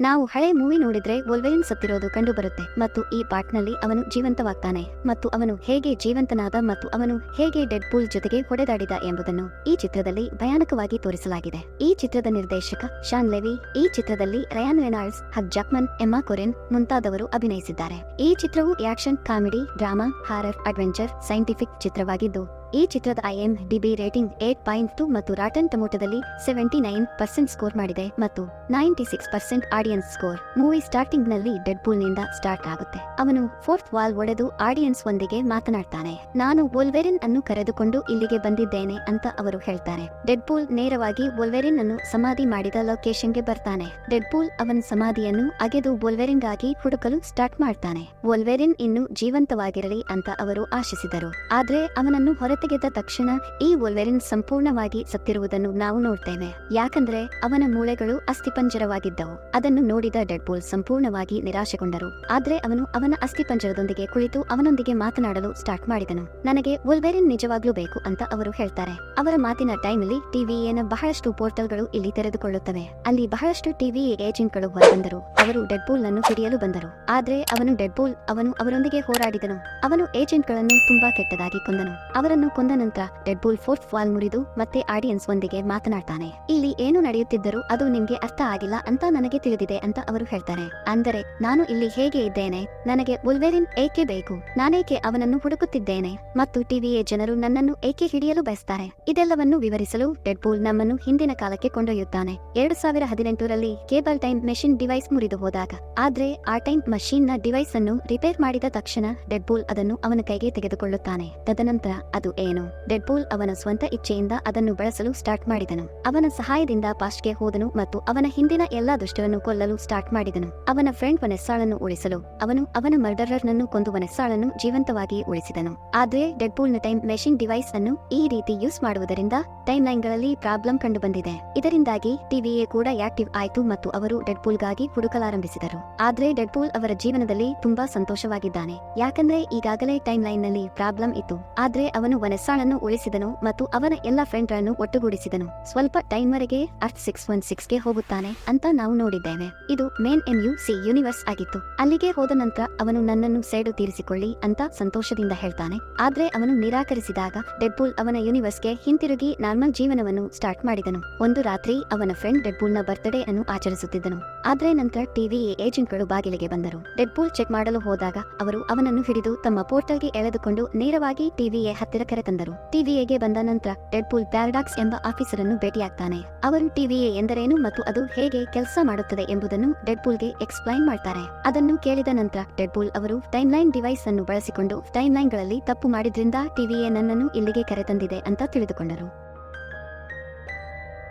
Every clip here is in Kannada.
ನಾವು ಹಳೆ ಮೂವಿ ನೋಡಿದ್ರೆ ವೊಲ್ವೆರಿನ್ ಸತ್ತಿರೋದು ಕಂಡು ಬರುತ್ತೆ ಮತ್ತು ಈ ಪಾರ್ಟ್ನಲ್ಲಿ ಅವನು ಜೀವಂತವಾಗ್ತಾನೆ. ಮತ್ತು ಅವನು ಹೇಗೆ ಜೀವಂತನಾದ ಮತ್ತು ಅವನು ಹೇಗೆ ಡೆಡ್ ಪೂಲ್ ಜೊತೆಗೆ ಹೊಡೆದಾಡಿದ ಎಂಬುದನ್ನು ಈ ಚಿತ್ರದಲ್ಲಿ ಭಯಾನಕವಾಗಿ ತೋರಿಸಲಾಗಿದೆ. ಈ ಚಿತ್ರದ ನಿರ್ದೇಶಕ ಶಾನ್ ಲೆವಿ, ಈ ಚಿತ್ರದಲ್ಲಿ Ryan Reynolds, Hugh Jackman, Emma Corrin ಮುಂತಾದವರು ಅಭಿನಯಿಸಿದ್ದಾರೆ. ಈ ಚಿತ್ರವು action comedy, drama, horror, adventure, scientific ಚಿತ್ರವಾಗಿದ್ದು ಈ ಚಿತ್ರದ IM DB rating eight point two ಮತ್ತು ರಾಟನ್ ಟೊಮೊಟೊದಲ್ಲಿ ಸೆವೆಂಟಿ ನೈನ್ ಪರ್ಸೆಂಟ್ ಸ್ಕೋರ್ ಮಾಡಿದೆ ಮತ್ತು ninety six percent audience score movie ಸ್ಟಾರ್ಟಿಂಗ್ನಲ್ಲಿ ಡೆಡ್ ಪೂಲ್ನಿಂದ ಸ್ಟಾರ್ಟ್ ಆಗುತ್ತೆ. ಅವನು ಫೋರ್ತ್ ವಾಲ್ ಒಡೆದು ಆಡಿಯನ್ಸ್ ಒಂದಿಗೆ ಮಾತನಾಡ್ತಾನೆ. ನಾನು ವೊಲ್ವೆರಿನ್ ಅನ್ನು ಕರೆದುಕೊಂಡು ಇಲ್ಲಿಗೆ ಬಂದಿದ್ದೇನೆ ಅಂತ ಅವರು ಹೇಳ್ತಾರೆ. ಡೆಡ್ ಪೂಲ್ ನೇರವಾಗಿ ವೊಲ್ವೆರಿನ್ ಅನ್ನು ಸಮಾಧಿ ಮಾಡಿದ ಲೊಕೇಶನ್ಗೆ ಬರ್ತಾನೆ. ಡೆಡ್ ಪೂಲ್ ಅವನ ಸಮಾಧಿಯನ್ನು ಅಗೆದು ವೋಲ್ವೆರಿನ್ಗಾಗಿ ಹುಡುಕಲು ಸ್ಟಾರ್ಟ್ ಮಾಡ್ತಾನೆ. ವೋಲ್ವೆರಿನ್ ಇನ್ನು ಜೀವಂತವಾಗಿರಲಿ ಅಂತ ಅವರು ಆಶಿಸಿದರು. ಆದ್ರೆ ಅವನನ್ನು ಹೊರತೆಗೆದ ತಕ್ಷಣ ಈ ವೊಲ್ವೆರಿನ್ ಸಂಪೂರ್ಣವಾಗಿ ಸತ್ತಿರುವುದನ್ನು ನಾವು ನೋಡ್ತೇವೆ. ಯಾಕಂದ್ರೆ ಅವನ ಮೂಳೆಗಳು ಅಸ್ಥಿಪಂಜರವಾಗಿದ್ದವು. ಅದನ್ನು ನೋಡಿದ ಡೆಡ್ಬೋಲ್ ಸಂಪೂರ್ಣವಾಗಿ ನಿರಾಶೆಗೊಂಡರು. ಆದ್ರೆ ಅವನು ಅವನ ಅಸ್ಥಿಪಂಜರದೊಂದಿಗೆ ಕುಳಿತು ಅವನೊಂದಿಗೆ ಮಾತನಾಡಲು ಸ್ಟಾರ್ಟ್ ಮಾಡಿದನು. ನನಗೆ ವೊಲ್ವೆರಿನ್ ನಿಜವಾಗ್ಲೂ ಬೇಕು ಅಂತ ಅವರು ಹೇಳ್ತಾರೆ. ಅವರ ಮಾತಿನ ಟೈಮಲ್ಲಿ ಟಿವಿಎನ ಬಹಳಷ್ಟು ಪೋರ್ಟಲ್ಗಳು ಇಲ್ಲಿ ತೆರೆದುಕೊಳ್ಳುತ್ತವೆ. ಅಲ್ಲಿ ಬಹಳಷ್ಟು ಟಿವಿ ಏಜೆಂಟ್ಗಳು ಹೊರಬಂದರು. ಅವರು ಡೆಡ್ಬೋಲ್ ಅನ್ನು ಹಿಡಿಯಲು ಬಂದರು. ಆದ್ರೆ ಅವನು ಡೆಡ್ಬೋಲ್ ಅವನು ಅವರೊಂದಿಗೆ ಹೋರಾಡಿದನು. ಅವನು ಏಜೆಂಟ್ಗಳನ್ನು ತುಂಬಾ ಕೆಟ್ಟದಾಗಿ ಕೊಂದನು. ಅವರನ್ನು ಕೊಂದ ನಂತರ ಡೆಡ್ಪೂಲ್ ಫೋರ್ತ್ ವಾಲ್ ಮುರಿದು ಮತ್ತೆ ಆಡಿಯನ್ಸ್ ಒಂದಿಗೆ ಮಾತನಾಡ್ತಾನೆ. ಇಲ್ಲಿ ಏನು ನಡೆಯುತ್ತಿದ್ದರೂ ಅದು ನಿಮ್ಗೆ ಅರ್ಥ ಆಗಿಲ್ಲ ಅಂತ ನನಗೆ ತಿಳಿದಿದೆ ಅಂತ ಅವರು ಹೇಳ್ತಾರೆ. ಅಂದರೆ ನಾನು ಇಲ್ಲಿ ಹೇಗೆ ಇದ್ದೇನೆ? ನನಗೆ ಬುಲ್ವೆರಿನ್ ಏಕೆ ಬೇಕು? ನಾನೇಕೆ ಅವನನ್ನು ಹುಡುಕುತ್ತಿದ್ದೇನೆ? ಮತ್ತು ಟಿವಿಯ ಜನರು ನನ್ನನ್ನು ಏಕೆ ಹಿಡಿಯಲು ಬಯಸ್ತಾರೆ? ಇದೆಲ್ಲವನ್ನು ವಿವರಿಸಲು ಡೆಡ್ಪೂಲ್ ನಮ್ಮನ್ನು ಹಿಂದಿನ ಕಾಲಕ್ಕೆ ಕೊಂಡೊಯ್ಯುತ್ತಾನೆ. ಎರಡು ಸಾವಿರ ಹದಿನೆಂಟರಲ್ಲಿ ಕೇಬಲ್ ಟೈಮ್ ಮೆಷಿನ್ ಡಿವೈಸ್ ಮುರಿದು ಹೋದಾಗ, ಆದ್ರೆ ಆ ಟೈಮ್ ಮಷೀನ್ನ ಡಿವೈಸ್ ಅನ್ನು ರಿಪೇರ್ ಮಾಡಿದ ತಕ್ಷಣ ಡೆಡ್ಪೂಲ್ ಅದನ್ನು ಅವನ ಕೈಗೆ ತೆಗೆದುಕೊಳ್ಳುತ್ತಾನೆ. ತದನಂತರ ಅದು ಏನು? ಡೆಡ್ಪೂಲ್ ಅವನ ಸ್ವಂತ ಇಚ್ಛೆಯಿಂದ ಅದನ್ನು ಬಳಸಲು ಸ್ಟಾರ್ಟ್ ಮಾಡಿದನು. ಅವನ ಸಹಾಯದಿಂದ ಪಾಸ್ಟ್ಗೆ ಹೋದನು ಮತ್ತು ಅವನ ಹಿಂದಿನ ಎಲ್ಲಾ ದುಷ್ಟರನ್ನು ಕೊಲ್ಲಲು ಸ್ಟಾರ್ಟ್ ಮಾಡಿದನು. ಅವನ ಫ್ರೆಂಡ್ ವನೆಸ್ಸಾಳನ್ನು ಉಳಿಸಲು ಅವನು ಅವನ ಮರ್ಡರರ್ ನನ್ನು ಕೊಂದು ವನೆಸ್ಸಾಳನ್ನು ಜೀವಂತವಾಗಿ ಉಳಿಸಿದನು. ಆದ್ರೆ ಡೆಡ್ಪೂಲ್ನ ಟೈಮ್ ಮೆಷಿನ್ ಡಿವೈಸ್ ಅನ್ನು ಈ ರೀತಿ ಯೂಸ್ ಮಾಡುವುದರಿಂದ ಟೈಮ್ ಲೈನ್ಗಳಲ್ಲಿ ಪ್ರಾಬ್ಲಮ್ ಕಂಡುಬಂದಿದೆ. ಇದರಿಂದಾಗಿ ಟಿವಿಎ ಕೂಡ ಆಕ್ಟಿವ್ ಆಯಿತು ಮತ್ತು ಅವರು ಡೆಡ್ಪೂಲ್ಗಾಗಿ ಹುಡುಕಲಾರಂಭಿಸಿದರು. ಆದ್ರೆ ಡೆಡ್ಪೂಲ್ ಅವರ ಜೀವನದಲ್ಲಿ ತುಂಬಾ ಸಂತೋಷವಾಗಿದ್ದಾನೆ. ಯಾಕಂದ್ರೆ ಈಗಾಗಲೇ ಟೈಮ್ ಲೈನ್ನಲ್ಲಿ ಪ್ರಾಬ್ಲಮ್ ಇತ್ತು. ಆದ್ರೆ ಅವನು ವನೆಸ್ಸಾಳನ್ನು ಉಳಿಸಿದನು ಮತ್ತು ಅವನ ಎಲ್ಲಾ ಫ್ರೆಂಡ್ಗಳನ್ನು ಒಟ್ಟುಗೂಡಿಸಿದನು. ಸ್ವಲ್ಪ ಟೈಮ್ ವರೆಗೆ ಅರ್ತ್ ಸಿಕ್ಸ್ ಒನ್ ಸಿಕ್ಸ್ಗೆ ಹೋಗುತ್ತಾನೆ ಅಂತ ನಾವು ನೋಡಿದ್ದೇವೆ. ಇದು main M U C universe ಆಗಿತ್ತು. ಅಲ್ಲಿಗೆ ಹೋದ ನಂತರ ಅವನು ನನ್ನನ್ನು ಸೇಡು ತೀರಿಸಿಕೊಳ್ಳಿ ಅಂತ ಸಂತೋಷದಿಂದ ಹೇಳ್ತಾನೆ. ಆದ್ರೆ ಅವನು ನಿರಾಕರಿಸಿದಾಗ ಡೆಡ್ಪೂಲ್ ಅವನ ಯೂನಿವರ್ಸ್ಗೆ ಹಿಂತಿರುಗಿ ನಾರ್ಮಲ್ ಜೀವನವನ್ನು ಸ್ಟಾರ್ಟ್ ಮಾಡಿದನು. ಒಂದು ರಾತ್ರಿ ಅವನ ಫ್ರೆಂಡ್ ಡೆಡ್ಪೂಲ್ನ ಬರ್ತ್ಡೇ ಅನ್ನು ಆಚರಿಸುತ್ತಿದ್ದನು. ಆದ್ರೆ ನಂತರ ಟಿವಿ ಏಜೆಂಟ್ಗಳು ಬಾಗಿಲಿಗೆ ಬಂದರು. ಡೆಡ್ಪೂಲ್ ಚೆಕ್ ಮಾಡಲು ಹೋದಾಗ ಅವರು ಅವನನ್ನು ಹಿಡಿದು ತಮ್ಮ ಪೋರ್ಟಲ್ಗೆ ಎಳೆದುಕೊಂಡು ನೇರವಾಗಿ ಟಿವಿಎ ಹತ್ತಿರ ಕರೆತಂದರು ಟಿವಿಎಗೆ ಬಂದ ನಂತರ ಡೆಡ್ಪೂಲ್ ಪ್ಯಾರಡಾಕ್ಸ್ ಎಂಬ ಆಫೀಸರ್ ಅನ್ನು ಭೇಟಿಯಾಗ್ತಾನೆ. ಅವರು ಟಿವಿಎ ಎಂದರೇನು ಮತ್ತು ಅದು ಹೇಗೆ ಕೆಲಸ ಮಾಡುತ್ತದೆ ಎಂಬುದನ್ನು ಡೆಡ್ಪೂಲ್ಗೆ ಎಕ್ಸ್ಪ್ಲೈನ್ ಮಾಡ್ತಾರೆ. ಅದನ್ನು ಕೇಳಿದ ನಂತರ ಡೆಡ್ಪೂಲ್ ಅವರು ಟೈಮ್ಲೈನ್ ಡಿವೈಸ್ ಅನ್ನು ಬಳಸಿಕೊಂಡು ಟೈಮ್ ಲೈನ್ಗಳಲ್ಲಿ ತಪ್ಪು ಮಾಡಿದ್ರಿಂದ ಟಿವಿಎ ನನ್ನನ್ನು ಇಲ್ಲಿಗೆ ಕರೆತಂದಿದೆ ಅಂತ ತಿಳಿದುಕೊಂಡರು.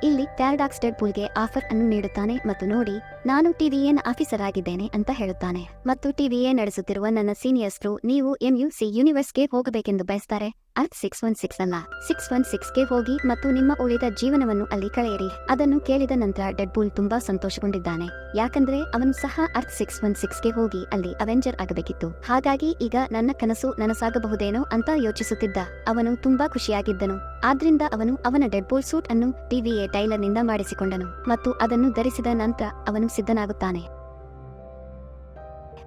ಇಲ್ಲಿ ಪ್ಯಾರಡಾಕ್ಸ್ ಡೆಡ್ಪೂಲ್ಗೆ ಆಫರ್ ಅನ್ನು ನೀಡುತ್ತಾನೆ ಮತ್ತು ನೋಡಿ, ನಾನು ಟಿವಿಎನ್ ಆಫೀಸರ್ ಆಗಿದ್ದೇನೆ ಅಂತ ಹೇಳುತ್ತಾನೆ. ಮತ್ತು ಟಿವಿಎ ನಡೆಸುತ್ತಿರುವ ನನ್ನ ಸೀನಿಯರ್ಸ್ರು, ನೀವು ಎಂಯುಸಿ ಯೂನಿವರ್ಸ್ಗೆ ಹೋಗಬೇಕೆಂದು ಬಯಸ್ತಾರೆ? ಅರ್ತ್ ಸಿಕ್ಸ್ ಒನ್ ಸಿಕ್ಸ್ ಅಲ್ಲ. ಸಿಕ್ಸ್ ಒನ್ ಸಿಕ್ಸ್ಗೆ ಹೋಗಿ ಮತ್ತು ನಿಮ್ಮ ಉಳಿದ ಜೀವನವನ್ನು ಅಲ್ಲಿ ಕಳೆಯಿರಿ. ಅದನ್ನು ಕೇಳಿದ ನಂತರ ಡೆಡ್ಬೂಲ್ ತುಂಬಾ ಸಂತೋಷಗೊಂಡಿದ್ದಾನೆ. ಯಾಕಂದ್ರೆ ಅವನು ಸಹ ಅರ್ಥ್ ಸಿಕ್ಸ್ ಒನ್ ಸಿಕ್ಸ್ಗೆ ಹೋಗಿ ಅಲ್ಲಿ ಅವೆಂಜರ್ ಆಗಬೇಕಿತ್ತು. ಹಾಗಾಗಿ ಈಗ ನನ್ನ ಕನಸು ನನಸಾಗಬಹುದೇನೋ ಅಂತ ಯೋಚಿಸುತ್ತಿದ್ದ. ಅವನು ತುಂಬಾ ಖುಷಿಯಾಗಿದ್ದನು. ಆದ್ರಿಂದ ಅವನು ಅವನ ಡೆಡ್ಪೂಲ್ ಸೂಟ್ ಅನ್ನು ಟಿವಿಎ ಟೈಲರ್ನಿಂದ ಮಾಡಿಸಿಕೊಂಡನು. ಮತ್ತು ಅದನ್ನು ಧರಿಸಿದ ನಂತರ ಅವನು ಸಿದ್ಧನಾಗುತ್ತಾನೆ.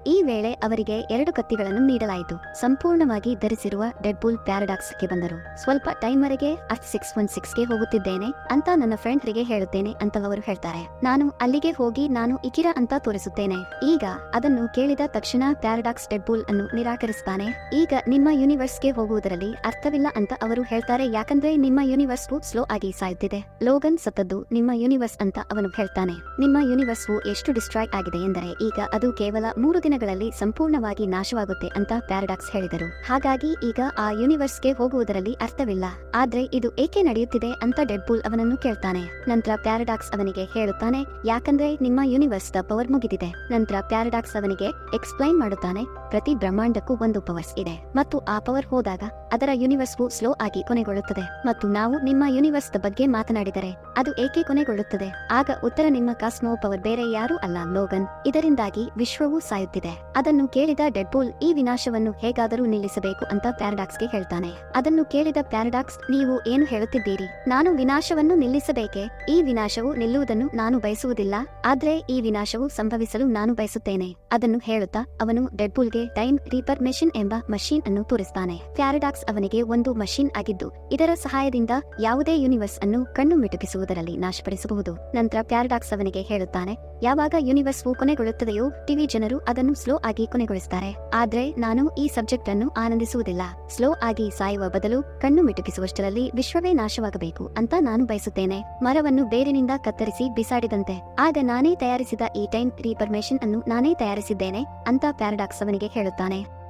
ಈ ವೇಳೆ ಅವರಿಗೆ ಎರಡು ಕತ್ತಿಗಳನ್ನು ನೀಡಲಾಯಿತು. ಸಂಪೂರ್ಣವಾಗಿ ಧರಿಸಿರುವ ಡೆಡ್ಬುಲ್ ಪ್ಯಾರಡಾಕ್ಸ್ಗೆ ಬಂದರು. ಸ್ವಲ್ಪ ಟೈಮ್ ವರೆಗೆ ಅರ್ತ್ ಸಿಕ್ಸ್ ಒನ್ ಸಿಕ್ಸ್ಗೆ ಹೋಗುತ್ತಿದ್ದೇನೆ ಅಂತ ನನ್ನ ಫ್ರೆಂಡ್ರಿಗೆ ಹೇಳುತ್ತೇನೆ ಅಂತ ಅವರು ಹೇಳ್ತಾರೆ. ನಾನು ಅಲ್ಲಿಗೆ ಹೋಗಿ ನಾನು ಇಕಿರಾ ಅಂತ ತೋರಿಸುತ್ತೇನೆ. ಈಗ ಅದನ್ನು ಕೇಳಿದ ತಕ್ಷಣ ಪ್ಯಾರಡಾಕ್ಸ್ ಡೆಡ್ಬುಲ್ ಅನ್ನು ನಿರಾಕರಿಸುತ್ತಾನೆ ಈಗ ನಿಮ್ಮ ಯೂನಿವರ್ಸ್ಗೆ ಹೋಗುವುದರಲ್ಲಿ ಅರ್ಥವಿಲ್ಲ ಅಂತ ಅವರು ಹೇಳ್ತಾರೆ. ಯಾಕಂದ್ರೆ ನಿಮ್ಮ ಯೂನಿವರ್ಸ್ ಸ್ಲೋ ಆಗಿ ಸಾಯುತ್ತಿದೆ. ಲೋಗನ್ ಸತ್ತದ್ದು ನಿಮ್ಮ ಯೂನಿವರ್ಸ್ ಅಂತ ಅವನು ಹೇಳ್ತಾನೆ. ನಿಮ್ಮ ಯೂನಿವರ್ಸ್ ಎಷ್ಟು ಡಿಸ್ಟ್ರಾಯ್ ಆಗಿದೆ ಎಂದರೆ ಈಗ ಅದು ಕೇವಲ ಮೂರು ದಿನಗಳಲ್ಲಿ ಸಂಪೂರ್ಣವಾಗಿ ನಾಶವಾಗುತ್ತೆ ಅಂತ ಪ್ಯಾರಡಾಕ್ಸ್ ಹೇಳಿದರು. ಹಾಗಾಗಿ ಈಗ ಆ ಯೂನಿವರ್ಸ್ಗೆ ಹೋಗುವುದರಲ್ಲಿ ಅರ್ಥವಿಲ್ಲ. ಆದ್ರೆ ಇದು ಏಕೆ ನಡೆಯುತ್ತಿದೆ ಅಂತ ಡೆಡ್ಬೂಲ್ ಅವನನ್ನು ಕೇಳ್ತಾನೆ. ನಂತರ ಪ್ಯಾರಡಾಕ್ಸ್ ಅವನಿಗೆ ಹೇಳುತ್ತಾನೆ, ಯಾಕಂದ್ರೆ ನಿಮ್ಮ ಯೂನಿವರ್ಸ್ ದ ಪವರ್ ಮುಗಿದಿದೆ. ನಂತರ ಪ್ಯಾರಡಾಕ್ಸ್ ಅವನಿಗೆ ಎಕ್ಸ್ಪ್ಲೈನ್ ಮಾಡುತ್ತಾನೆ, ಪ್ರತಿ ಬ್ರಹ್ಮಾಂಡಕ್ಕೂ ಒಂದು ಪವರ್ಸ್ ಇದೆ. ಮತ್ತು ಆ ಪವರ್ ಹೋದಾಗ ಅದರ ಯೂನಿವರ್ಸ್ಗೂ ಸ್ಲೋ ಆಗಿ ಕೊನೆಗೊಳ್ಳುತ್ತದೆ. ಮತ್ತು ನಾವು ನಿಮ್ಮ ಯೂನಿವರ್ಸ್ ದ ಬಗ್ಗೆ ಮಾತನಾಡಿದರೆ ಅದು ಏಕೆ ಕೊನೆಗೊಳ್ಳುತ್ತದೆ? ಆಗ ಉತ್ತರ, ನಿಮ್ಮ ಕಾಸ್ಮೋ ಪವರ್ ಬೇರೆ ಯಾರೂ ಅಲ್ಲ, ಲೋಗನ್. ಇದರಿಂದಾಗಿ ವಿಶ್ವವೂ ಸಾಯುತ್ತಿದೆ. ಅದನ್ನು ಕೇಳಿದ ಡೆಡ್ಪೂಲ್, ಈ ವಿನಾಶವನ್ನು ಹೇಗಾದರೂ ನಿಲ್ಲಿಸಬೇಕು ಅಂತ ಪ್ಯಾರಡಾಕ್ಸ್ಗೆ ಹೇಳ್ತಾನೆ. ಅದನ್ನು ಕೇಳಿದ ಪ್ಯಾರಡಾಕ್ಸ್, ನೀವು ಏನು ಹೇಳುತ್ತಿದ್ದೀರಿ? ನಾನು ವಿನಾಶವನ್ನು ನಿಲ್ಲಿಸಬೇಕೆ? ಈ ವಿನಾಶವು ನಿಲ್ಲುವುದನ್ನು ನಾನು ಬಯಸುವುದಿಲ್ಲ. ಆದ್ರೆ ಈ ವಿನಾಶವು ಸಂಭವಿಸಲು ನಾನು ಬಯಸುತ್ತೇನೆ. ಅದನ್ನು ಹೇಳುತ್ತಾ ಅವನು ಡೆಡ್ಬೋಲ್ಗೆ ಟೈಮ್ ರೀಪರ್ ಮೆಷಿನ್ ಎಂಬ ಮಷೀನ್ ಅನ್ನು ತೋರಿಸ್ತಾನೆ. ಪ್ಯಾರಡಾಕ್ಸ್ ಅವನಿಗೆ ಒಂದು ಮಷೀನ್ ಆಗಿದ್ದು, ಇದರ ಸಹಾಯದಿಂದ ಯಾವುದೇ ಯೂನಿವರ್ಸ್ ಅನ್ನು ಕಣ್ಣು ಮಿಟುಕಿಸುವುದರಲ್ಲಿ ನಾಶಪಡಿಸಬಹುದು. ನಂತರ ಪ್ಯಾರಡಾಕ್ಸ್ ಅವನಿಗೆ ಹೇಳುತ್ತಾನೆ ಯಾವಾಗ ಯೂನಿವರ್ಸ್ ಕೊನೆಗೊಳ್ಳುತ್ತದೆಯೋ ಟಿವಿ ಜನರು ಅದನ್ನು ಸ್ಲೋ ಆಗಿ ಕೊನೆಗೊಳಿಸುತ್ತಾರೆ ಆದ್ರೆ ನಾನು ಈ ಸಬ್ಜೆಕ್ಟ್ ಅನ್ನು ಆನಂದಿಸುವುದಿಲ್ಲ. ಸ್ಲೋ ಆಗಿ ಸಾಯುವ ಬದಲು ಕಣ್ಣು ಮಿಟುಕಿಸುವಷ್ಟರಲ್ಲಿ ವಿಶ್ವವೇ ನಾಶವಾಗಬೇಕು ಅಂತ ನಾನು ಬಯಸುತ್ತೇನೆ. ಮರವನ್ನು ಬೇರಿನಿಂದ ಕತ್ತರಿಸಿ ಬಿಸಾಡಿದಂತೆ. ಆಗ ನಾನೇ ತಯಾರಿಸಿದ ಈ ಟೈಮ್ ರೀಪರ್ಮೇಷನ್ ಅನ್ನು ನಾನೇ ತಯಾರಿಸಿದ್ದೇನೆ ಅಂತ ಪ್ಯಾರಡಾಕ್ಸ್ ಅವನಿಗೆ ಹೇಳುತ್ತಾನೆ.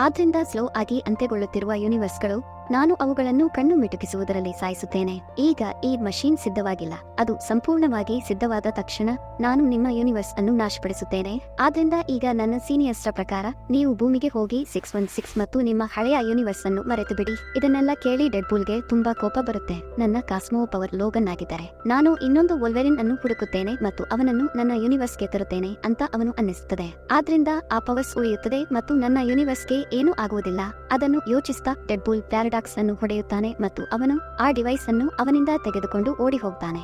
ಆದ್ರಿಂದ ಸ್ಲೋ ಆಗಿ ಅಂತ್ಯಗೊಳ್ಳುತ್ತಿರುವ ಯೂನಿವರ್ಸ್ಗಳು ನಾನು ಅವುಗಳನ್ನು ಕಣ್ಣು ಮಿಟುಕಿಸುವುದರಲ್ಲಿ ಸಾಯಿಸುತ್ತೇನೆ. ಈಗ ಈ ಮಷೀನ್ ಸಿದ್ಧವಾಗಿಲ್ಲ. ಅದು ಸಂಪೂರ್ಣವಾಗಿ ಸಿದ್ಧವಾದ ತಕ್ಷಣ ನಾನು ನಿಮ್ಮ ಯೂನಿವರ್ಸ್ ಅನ್ನು ನಾಶಪಡಿಸುತ್ತೇನೆ. ಆದ್ರಿಂದ ಈಗ ನನ್ನ ಸೀನಿಯರ್ಸ್ ಪ್ರಕಾರ ನೀವು ಭೂಮಿಗೆ ಹೋಗಿ ಸಿಕ್ಸ್ ಒನ್ ಸಿಕ್ಸ್ ಮತ್ತು ನಿಮ್ಮ ಹಳೆಯ ಯೂನಿವರ್ಸ್ ಅನ್ನು ಮರೆತು ಬಿಡಿ ಇದನ್ನೆಲ್ಲ ಕೇಳಿ ಡೆಡ್ಪೂಲ್ಗೆ ತುಂಬಾ ಕೋಪ ಬರುತ್ತೆ. ನನ್ನ ಕಾಸ್ಮೋ ಪವರ್ ಲೋಗನ್ ಆಗಿದ್ದಾರೆ. ನಾನು ಇನ್ನೊಂದು ವೊಲ್ವೆರಿನ್ ಅನ್ನು ಹುಡುಕುತ್ತೇನೆ ಮತ್ತು ಅವನನ್ನು ನನ್ನ ಯೂನಿವರ್ಸ್ಗೆ ತರುತ್ತೇನೆ ಅಂತ ಅವನು ಅನ್ನಿಸುತ್ತದೆ. ಆದ್ರಿಂದ ಆ ಪವರ್ಸ್ ಉಳಿಯುತ್ತದೆ ಮತ್ತು ನನ್ನ ಯೂನಿವರ್ಸ್ಗೆ ಏನೂ ಆಗುವುದಿಲ್ಲ. ಅದನ್ನು ಯೋಚಿಸ್ತಾ ಡೆಡ್ಬುಲ್ ಪ್ಯಾರಡಾಕ್ಸ್ ಅನ್ನು ಹೊಡೆಯುತ್ತಾನೆ ಮತ್ತು ಅವನು ಆ ಡಿವೈಸ್ ಅನ್ನು ಅವನಿಂದ ತೆಗೆದುಕೊಂಡು ಓಡಿ ಹೋಗ್ತಾನೆ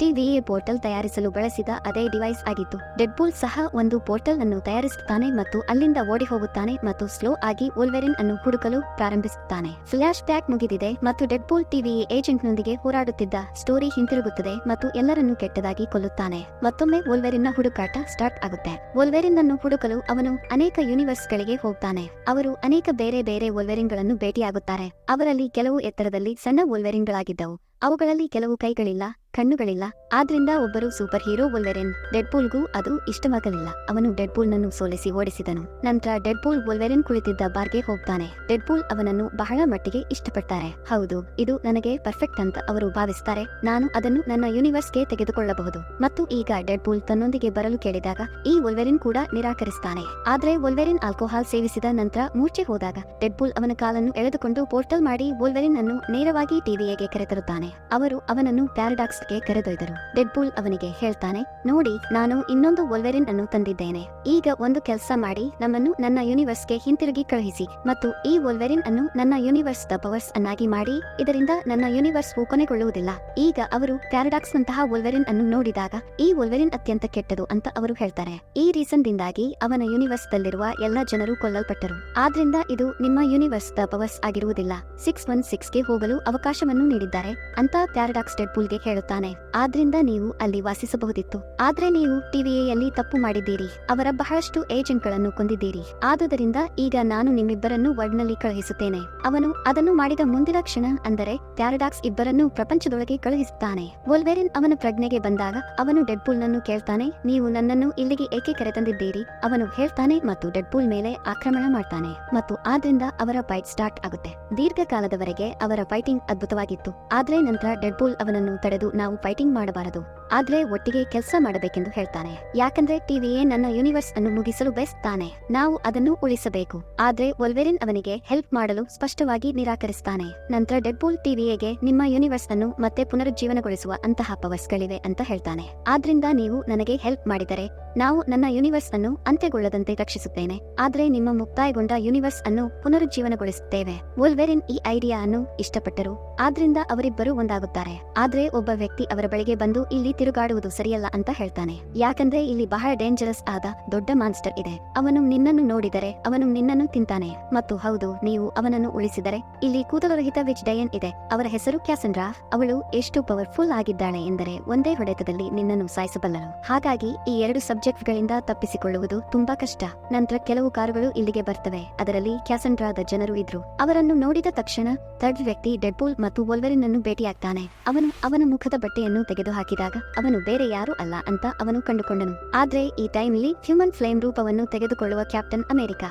ಟಿವಿಎ ಪೋರ್ಟಲ್ ತಯಾರಿಸಲು ಬಳಸಿದ ಅದೇ ಡಿವೈಸ್ ಆಗಿತ್ತು. ಡೆಡ್ಬುಲ್ ಸಹ ಒಂದು ಪೋರ್ಟಲ್ ಅನ್ನು ತಯಾರಿಸುತ್ತಾನೆ ಮತ್ತು ಅಲ್ಲಿಂದ ಓಡಿ ಹೋಗುತ್ತಾನೆ ಮತ್ತು ಸ್ಲೋ ಆಗಿ ವೋಲ್ವೆರಿನ್ ಅನ್ನು ಹುಡುಕಲು ಪ್ರಾರಂಭಿಸುತ್ತಾನೆ. ಫ್ಲಾಶ್ ಬ್ಯಾಕ್ ಮುಗಿದಿದೆ ಮತ್ತು ಡೆಡ್ಬುಲ್ ಟಿವಿಎ ಏಜೆಂಟ್ನೊಂದಿಗೆ ಹೋರಾಡುತ್ತಿದ್ದ ಸ್ಟೋರಿ ಹಿಂತಿರುಗುತ್ತದೆ ಮತ್ತು ಎಲ್ಲರನ್ನೂ ಕೆಟ್ಟದಾಗಿ ಕೊಲ್ಲುತ್ತಾನೆ. ಮತ್ತೊಮ್ಮೆ ವೋಲ್ವೆರಿನ್ನ ಹುಡುಕಾಟ ಸ್ಟಾರ್ಟ್ ಆಗುತ್ತೆ. ವೋಲ್ವೆರಿನ್ ಅನ್ನು ಹುಡುಕಲು ಅವನು ಅನೇಕ ಯೂನಿವರ್ಸ್ ಗಳಿಗೆ ಹೋಗ್ತಾನೆ. ಅವರು ಅನೇಕ ಬೇರೆ ಬೇರೆ ವೋಲ್ವೆರಿನ್ಗಳನ್ನು ಭೇಟಿಯಾಗುತ್ತಾರೆ. ಅವರಲ್ಲಿ ಕೆಲವು ಎತ್ತರದಲ್ಲಿ ಸಣ್ಣ ವೋಲ್ವೆರಿನ್ಗಳಾಗಿದ್ದವು. ಅವುಗಳಲ್ಲಿ ಕೆಲವು ಕೈಗಳಿಲ್ಲ, ಕಣ್ಣುಗಳಿಲ್ಲ. ಆದ್ರಿಂದ ಒಬ್ಬರು ಸೂಪರ್ ಹೀರೋ ವೊಲ್ವೆರಿನ್ ಡೆಡ್ಪೂಲ್ಗೂ ಅದು ಇಷ್ಟವಾಗಲಿಲ್ಲ. ಅವನು ಡೆಡ್ಪೂಲ್ನನ್ನು ಸೋಲಿಸಿ ಓಡಿಸಿದನು. ನಂತರ ಡೆಡ್ಪೂಲ್ ವೊಲ್ವೆರಿನ್ ಕುಳಿತಿದ್ದ ಬಾರ್ಗೆ ಹೋಗ್ತಾನೆ. ಡೆಡ್ಪೂಲ್ ಅವನನ್ನು ಬಹಳ ಮಟ್ಟಿಗೆ ಇಷ್ಟಪಡ್ತಾರೆ. ಹೌದು, ಇದು ನನಗೆ ಪರ್ಫೆಕ್ಟ್ ಅಂತ ಅವರು ಭಾವಿಸ್ತಾರೆ. ನಾನು ಅದನ್ನು ನನ್ನ ಯೂನಿವರ್ಸ್ಗೆ ತೆಗೆದುಕೊಳ್ಳಬಹುದು. ಮತ್ತು ಈಗ ಡೆಡ್ಪೂಲ್ ತನ್ನೊಂದಿಗೆ ಬರಲು ಕೇಳಿದಾಗ ಈ ವೊಲ್ವೆರಿನ್ ಕೂಡ ನಿರಾಕರಿಸ್ತಾನೆ. ಆದ್ರೆ ವೊಲ್ವೆರಿನ್ ಆಲ್ಕೋಹಾಲ್ ಸೇವಿಸಿದ ನಂತರ ಮೂರ್ಛೆ ಹೋದಾಗ ಡೆಡ್ಪೂಲ್ ಅವನ ಕಾಲನ್ನು ಎಳೆದುಕೊಂಡು ಪೋರ್ಟಲ್ ಮಾಡಿ ವೊಲ್ವೆರಿನ್ ಅನ್ನು ನೇರವಾಗಿ ಟಿವಿಯಗೆ ಕರೆತರುತ್ತಾನೆ. ಅವರು ಅವನನ್ನು ಪ್ಯಾರಡಾಕ್ಸ್ಗೆ ಕರೆದೊಯ್ದರು. ಡೆಡ್ಬೂಲ್ ಅವನಿಗೆ ಹೇಳ್ತಾನೆ, ನೋಡಿ, ನಾನು ಇನ್ನೊಂದು ವೊಲ್ವೆರಿನ್ ಅನ್ನು ತಂದಿದ್ದೇನೆ. ಈಗ ಒಂದು ಕೆಲಸ ಮಾಡಿ, ನಮ್ಮನ್ನು ನನ್ನ ಯೂನಿವರ್ಸ್ಗೆ ಹಿಂತಿರುಗಿ ಕಳುಹಿಸಿ ಮತ್ತು ಈ ವೊಲ್ವೆರಿನ್ ಅನ್ನು ನನ್ನ ಯೂನಿವರ್ಸ್ ದ ಪವರ್ಸ್ ಅನ್ನಾಗಿ ಮಾಡಿ, ಇದರಿಂದ ನನ್ನ ಯೂನಿವರ್ಸ್ ಕೊನೆಗೊಳ್ಳುವುದಿಲ್ಲ. ಈಗ ಅವರು ಪ್ಯಾರಡಾಕ್ಸ್ ನಂತಹ ವೊಲ್ವೆರಿನ್ ಅನ್ನು ನೋಡಿದಾಗ, ಈ ವೊಲ್ವೆರಿನ್ ಅತ್ಯಂತ ಕೆಟ್ಟದು ಅಂತ ಅವರು ಹೇಳ್ತಾರೆ. ಈ ರೀಸನ್ ದಿಂದಾಗಿ ಅವನ ಯೂನಿವರ್ಸ್ ದಲ್ಲಿರುವ ಎಲ್ಲ ಜನರು ಕೊಲ್ಲಲ್ಪಟ್ಟರು. ಆದ್ರಿಂದ ಇದು ನಿಮ್ಮ ಯೂನಿವರ್ಸ್ ದ ಪವರ್ಸ್ ಆಗಿರುವುದಿಲ್ಲ. ಸಿಕ್ಸ್ ಒನ್ ಸಿಕ್ಸ್ಗೆ ಹೋಗಲು ಅವಕಾಶವನ್ನು ನೀಡಿದ್ದಾರೆ. ಅಂತ ಪ್ಯಾರಡಾಕ್ಸ್ ಡೆಡ್ಪೂಲ್ಗೆ ಹೇಳುತ್ತಾನೆ. ಆದ್ರಿಂದ ನೀವು ಅಲ್ಲಿ ವಾಸಿಸಬಹುದಿತ್ತು. ಆದ್ರೆ ನೀವು ಟಿವಿಎಯಲ್ಲಿ ತಪ್ಪು ಮಾಡಿದ್ದೀರಿ. ಅವರ ಬಹಳಷ್ಟು ಏಜೆಂಟ್ಗಳನ್ನು ಕೊಂದಿದ್ದೀರಿ. ಆದುದರಿಂದ ಈಗ ನಾನು ನಿಮ್ಮಿಬ್ಬರನ್ನು ವರ್ಡ್ನಲ್ಲಿ ಕಳುಹಿಸುತ್ತೇನೆ. ಅವನು ಅದನ್ನು ಮಾಡಿದ ಮುಂದಿನ ಕ್ಷಣ ಅಂದರೆ ಪ್ಯಾರಡಾಕ್ಸ್ ಇಬ್ಬರನ್ನು ಪ್ರಪಂಚದೊಳಗೆ ಕಳುಹಿಸುತ್ತಾನೆ. ವೋಲ್ವೆರಿನ್ ಅವನ ಪ್ರಜ್ಞೆಗೆ ಬಂದಾಗ ಅವನು ಡೆಡ್ಪೂಲ್ನನ್ನು ಕೇಳ್ತಾನೆ. ನೀವು ನನ್ನನ್ನು ಇಲ್ಲಿಗೆ ಏಕೆ ಕರೆತಂದಿದ್ದೀರಿ? ಅವನು ಹೇಳ್ತಾನೆ ಮತ್ತು ಡೆಡ್ಪೂಲ್ ಮೇಲೆ ಆಕ್ರಮಣ ಮಾಡ್ತಾನೆ. ಮತ್ತು ಆದ್ರಿಂದ ಅವರ ಫೈಟ್ ಸ್ಟಾರ್ಟ್ ಆಗುತ್ತೆ. ದೀರ್ಘಕಾಲದವರೆಗೆ ಅವರ ಫೈಟಿಂಗ್ ಅದ್ಭುತವಾಗಿತ್ತು. ಆದ್ರೆ ನಂತರ ಡೆಡ್ಪೂಲ್ ಅವನನ್ನು ತಡೆದು ನಾವು ಫೈಟಿಂಗ್ ಮಾಡಬಾರದು. ಆದ್ರೆ ಒಟ್ಟಿಗೆ ಕೆಲಸ ಮಾಡಬೇಕೆಂದು ಹೇಳ್ತಾನೆ. ಯಾಕಂದ್ರೆ ಟಿವಿಯೇ ನನ್ನ ಯೂನಿವರ್ಸ್ ಅನ್ನು ಮುಗಿಸಲು ಬೆಸ್ತಾನೆ ನಾವು ಅದನ್ನು ಉಳಿಸಬೇಕು. ಆದ್ರೆ ವೊಲ್ವೆರಿನ್ ಅವನಿಗೆ ಹೆಲ್ಪ್ ಮಾಡಲು ಸ್ಪಷ್ಟವಾಗಿ ನಿರಾಕರಿಸ್ತಾನೆ. ನಂತರ ಡೆಡ್ಪೂಲ್ ಟಿವಿಯೇಗೆ ನಿಮ್ಮ ಯೂನಿವರ್ಸ್ ಅನ್ನು ಮತ್ತೆ ಪುನರುಜ್ಜೀವನಗೊಳಿಸುವ ಅಂತಹ ಪವರ್ಸ್ಗಳಿವೆ ಅಂತ ಹೇಳ್ತಾನೆ. ಆದ್ರಿಂದ ನೀವು ನನಗೆ ಹೆಲ್ಪ್ ಮಾಡಿದರೆ ನಾವು ನನ್ನ ಯೂನಿವರ್ಸ್ ಅನ್ನು ಅಂತ್ಯಗೊಳ್ಳದಂತೆ ರಕ್ಷಿಸುತ್ತೇನೆ. ಆದರೆ ನಿಮ್ಮ ಮುಕ್ತಾಯಗೊಂಡ ಯೂನಿವರ್ಸ್ ಅನ್ನು ಪುನರುಜ್ಜೀವನಗೊಳಿಸುತ್ತೇವೆ. ವೊಲ್ವೆರಿನ್ ಈ ಐಡಿಯಾ ಅನ್ನು ಇಷ್ಟಪಟ್ಟರು. ಆದ್ರಿಂದ ಅವರಿಬ್ಬರು ಒಂದಾಗುತ್ತಾರೆ. ಆದ್ರೆ ಒಬ್ಬ ವ್ಯಕ್ತಿ ಅವರ ಬಳಿಗೆ ಬಂದು ಇಲ್ಲಿ ತಿರುಗಾಡುವುದು ಸರಿಯಲ್ಲ ಅಂತ ಹೇಳ್ತಾನೆ. ಯಾಕಂದ್ರೆ ಇಲ್ಲಿ ಬಹಳ ಡೇಂಜರಸ್ ಆದ ದೊಡ್ಡ ಮಾನ್ಸ್ಟರ್ ಇದೆ. ಅವನು ನಿನ್ನನ್ನು ನೋಡಿದರೆ ಅವನು ನಿನ್ನನ್ನು ತಿಂತಾನೆ. ಮತ್ತು ಹೌದು, ನೀವು ಅವನನ್ನು ಉಳಿಸಿದರೆ ಇಲ್ಲಿ ಕೂದಲರಹಿತ ವಿಚ್ ಡಯನ್ ಇದೆ. ಅವರ ಹೆಸರು ಕ್ಯಾಸಂಡ್ರಾ ಅವಳು ಎಷ್ಟು ಪವರ್ಫುಲ್ ಆಗಿದ್ದಾಳೆ ಎಂದರೆ ಒಂದೇ ಹೊಡೆತದಲ್ಲಿ ನಿನ್ನನ್ನು ಸಾಯಿಸಬಲ್ಲಳು. ಹಾಗಾಗಿ ಈ ಎರಡು ಸಬ್ಜೆಕ್ಟ್ ಗಳಿಂದ ತಪ್ಪಿಸಿಕೊಳ್ಳುವುದು ತುಂಬಾ ಕಷ್ಟ. ನಂತರ ಕೆಲವು ಕಾರುಗಳು ಇಲ್ಲಿಗೆ ಬರ್ತವೆ. ಅದರಲ್ಲಿ ಕ್ಯಾಸಂಡ್ರಾದ ಜನರು ಇದ್ರು. ಅವರನ್ನು ನೋಡಿದ ತಕ್ಷಣ ಥರ್ಡ್ ವ್ಯಕ್ತಿ ಡೆಡ್ಪೂಲ್ ಮತ್ತು ವೊಲ್ವೆರಿನ್ ಅನ್ನು ಭೇಟಿಯಾಗ್ತಾನೆ. ಅವನು ಅವನ ಮುಖದ ಬಟ್ಟೆಯನ್ನು ತೆಗೆದುಹಾಕಿದಾಗ ಅವನು ಬೇರೆ ಯಾರೂ ಅಲ್ಲ ಅಂತ ಅವನು ಕಂಡುಕೊಂಡನು. ಆದ್ರೆ ಈ ಟೈಮ್ಲಿ ಹ್ಯೂಮನ್ ಫ್ಲೇಮ್ ರೂಪವನ್ನು ತೆಗೆದುಕೊಳ್ಳುವ ಕ್ಯಾಪ್ಟನ್ ಅಮೆರಿಕ.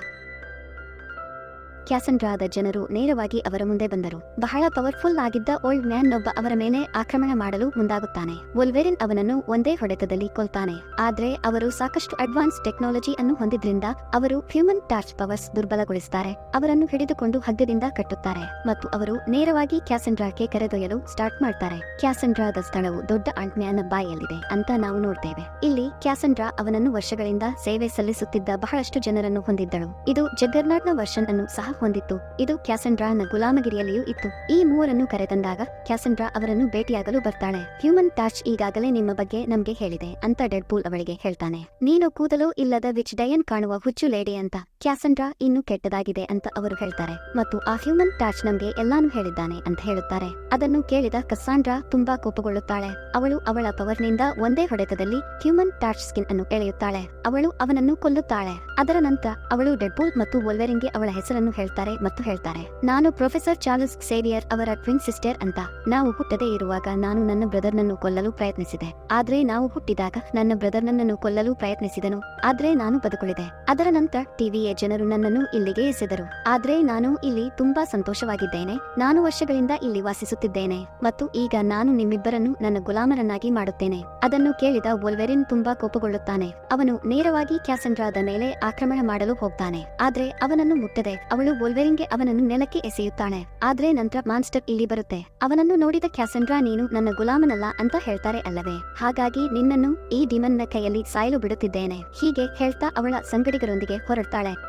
ಕ್ಯಾಸಂಡ್ರಾದ ಜನರು ನೇರವಾಗಿ ಅವರ ಮುಂದೆ ಬಂದರು. ಬಹಳ ಪವರ್ಫುಲ್ ಆಗಿದ್ದ ಓಲ್ಡ್ ಮ್ಯಾನ್ ಒಬ್ಬ ಅವರ ಮೇಲೆ ಆಕ್ರಮಣ ಮಾಡಲು ಮುಂದಾಗುತ್ತಾನೆ. ವೊಲ್ವೆರಿನ್ ಅವನನ್ನು ಒಂದೇ ಹೊಡೆತದಲ್ಲಿ ಕೊಲ್ತಾನೆ. ಆದ್ರೆ ಅವರು ಸಾಕಷ್ಟು ಅಡ್ವಾನ್ಸ್ ಟೆಕ್ನಾಲಜಿ ಅನ್ನು ಹೊಂದಿದ್ರಿಂದ ಅವರು ಹ್ಯೂಮನ್ ಟಾರ್ಚ್ ಪವರ್ಸ್ ದುರ್ಬಲಗೊಳಿಸುತ್ತಾರೆ ಅವರನ್ನು ಹಿಡಿದುಕೊಂಡು ಹಗ್ಗದಿಂದ ಕಟ್ಟುತ್ತಾರೆ ಮತ್ತು ಅವರು ನೇರವಾಗಿ ಕ್ಯಾಸಂಡ್ರಾಕ್ಕೆ ಕರೆದೊಯ್ಯಲು ಸ್ಟಾರ್ಟ್ ಮಾಡ್ತಾರೆ. ಕ್ಯಾಸಂಡ್ರಾದ ಸ್ಥಳವು ದೊಡ್ಡ ಆಂಟ್ಮ್ಯಾನ್ ಬಾಯಲ್ಲಿದೆ ಅಂತ ನಾವು ನೋಡ್ತೇವೆ. ಇಲ್ಲಿ ಕ್ಯಾಸಂಡ್ರಾ ಅವನನ್ನು ವರ್ಷಗಳಿಂದ ಸೇವೆ ಸಲ್ಲಿಸುತ್ತಿದ್ದ ಬಹಳಷ್ಟು ಜನರನ್ನು ಹೊಂದಿದ್ದಳು. ಇದು ಜಗ್ಗರ್ನಾಟ್ನ ವರ್ಷನ್ ಅನ್ನು ಸಹ ಹೊಂದಿತ್ತು. ಇದು ಕ್ಯಾಸೆಂಡ್ರಾನ ಗುಲಾಮಗಿರಿಯಲ್ಲಿಯೂ ಇತ್ತು. ಈ ಮೂವರನ್ನು ಕರೆತಂದಾಗ ಕ್ಯಾಸೆಂಡ್ರಾ ಅವರನ್ನು ಭೇಟಿಯಾಗಲು ಬರ್ತಾಳೆ. ಹ್ಯೂಮನ್ ಟಾಚ್ ಈಗಾಗಲೇ ನಿಮ್ಮ ಬಗ್ಗೆ ನಮ್ಗೆ ಹೇಳಿದೆ ಅಂತ ಡೆಡ್ಪೂಲ್ ಅವಳಿಗೆ ಹೇಳ್ತಾನೆ. ನೀನು ಕೂದಲು ಇಲ್ಲದ ವಿಚ್ ಡಯನ್ ಕಾಣುವ ಹುಚ್ಚು ಲೇಡಿ ಅಂತ ಕ್ಯಾಸೆಂಡ್ರಾ ಇನ್ನು ಕೆಟ್ಟದಾಗಿದೆ ಅಂತ ಅವರು ಹೇಳ್ತಾರೆ. ಮತ್ತು ಆ ಹ್ಯೂಮನ್ ಟಾಚ್ ನಮ್ಗೆ ಎಲ್ಲಾನು ಹೇಳಿದ್ದಾನೆ ಅಂತ ಹೇಳುತ್ತಾರೆ. ಅದನ್ನು ಕೇಳಿದ ಕಸಾಂಡ್ರಾ ತುಂಬಾ ಕೋಪಗೊಳ್ಳುತ್ತಾಳೆ. ಅವಳು ಅವಳ ಪವರ್ನಿಂದ ಒಂದೇ ಹೊಡೆತದಲ್ಲಿ ಹ್ಯೂಮನ್ ಟಾಚ್ ಸ್ಕಿನ್ ಅನ್ನು ಎಳೆಯುತ್ತಾಳೆ. ಅವಳು ಅವನನ್ನು ಕೊಲ್ಲುತ್ತಾಳೆ. ಅದರ ನಂತರ ಅವಳು ಡೆಡ್ಪೂಲ್ ಮತ್ತು ವೊಲ್ವೆರಿಂಗ್ಗೆ ಅವಳ ಹೆಸರನ್ನು ಹೇಳ್ತಾರೆ ಮತ್ತು ಹೇಳ್ತಾರೆ. ನಾನು ಪ್ರೊಫೆಸರ್ ಚಾರ್ಲ್ಸ್ ಸೇವಿಯರ್ ಅವರ ಟ್ವಿನ್ ಸಿಸ್ಟರ್ ಅಂತ. ನಾವು ಹುಟ್ಟದೇ ಇರುವಾಗ ನಾನು ನನ್ನ ಬ್ರದರ್ ನನ್ನು ಕೊಲ್ಲಲು ಪ್ರಯತ್ನಿಸಿದೆ. ಆದ್ರೆ ನಾವು ಹುಟ್ಟಿದಾಗ ನನ್ನ ಬ್ರದರ್ ನನ್ನನ್ನು ಕೊಲ್ಲಲು ಪ್ರಯತ್ನಿಸಿದನು. ಆದ್ರೆ ನಾನು ಬದುಕುಳಿದೆ. ಅದರ ನಂತರ ಟಿವಿಯ ಜನರು ನನ್ನನ್ನು ಇಲ್ಲಿಗೆ ಎಸೆದರು. ಆದ್ರೆ ನಾನು ಇಲ್ಲಿ ತುಂಬಾ ಸಂತೋಷವಾಗಿದ್ದೇನೆ. ನಾನು ವರ್ಷಗಳಿಂದ ಇಲ್ಲಿ ವಾಸಿಸುತ್ತಿದ್ದೇನೆ. ಮತ್ತು ಈಗ ನಾನು ನಿಮ್ಮಿಬ್ಬರನ್ನು ನನ್ನ ಗುಲಾಮರನ್ನಾಗಿ ಮಾಡುತ್ತೇನೆ. ಅದನ್ನು ಕೇಳಿದ ವೊಲ್ವೆರಿನ್ ತುಂಬಾ ಕೋಪಗೊಳ್ಳುತ್ತಾನೆ. ಅವನು ನೇರವಾಗಿ ಕ್ಯಾಸಂಡ್ರಾದ ಮೇಲೆ ಆಕ್ರಮಣ ಮಾಡಲು ಹೋಗ್ತಾನೆ. ಆದ್ರೆ ಅವನನ್ನು ಮುಟ್ಟದೆ. ಅವಳು ವೊಲ್ವೆರಿನ್ಗೆ ಅವನನ್ನು ನೆಲಕ್ಕೆ ಎಸೆಯುತ್ತಾನೆ. ಆದ್ರೆ ನಂತರ ಮಾನ್ಸ್ಟರ್ ಇಲ್ಲಿ ಬರುತ್ತೆ. ಅವನನ್ನು ನೋಡಿದ ಕ್ಯಾಸಂಡ್ರಾ, ನೀನು ನನ್ನ ಗುಲಾಮನಲ್ಲ ಅಂತ ಹೇಳ್ತಾರೆ ಅಲ್ಲವೇ? ಹಾಗಾಗಿ ನಿನ್ನನ್ನು ಈ ಡಿಮನ್ನ ಕೈಯಲ್ಲಿ ಸಾಯಲು ಬಿಡುತ್ತಿದ್ದೇನೆ. ಹೀಗೆ ಹೇಳ್ತಾ ಅವಳ ಸಂಗಡಿಗರೊಂದಿಗೆ ಹೊರಡ್ತಾಳೆ.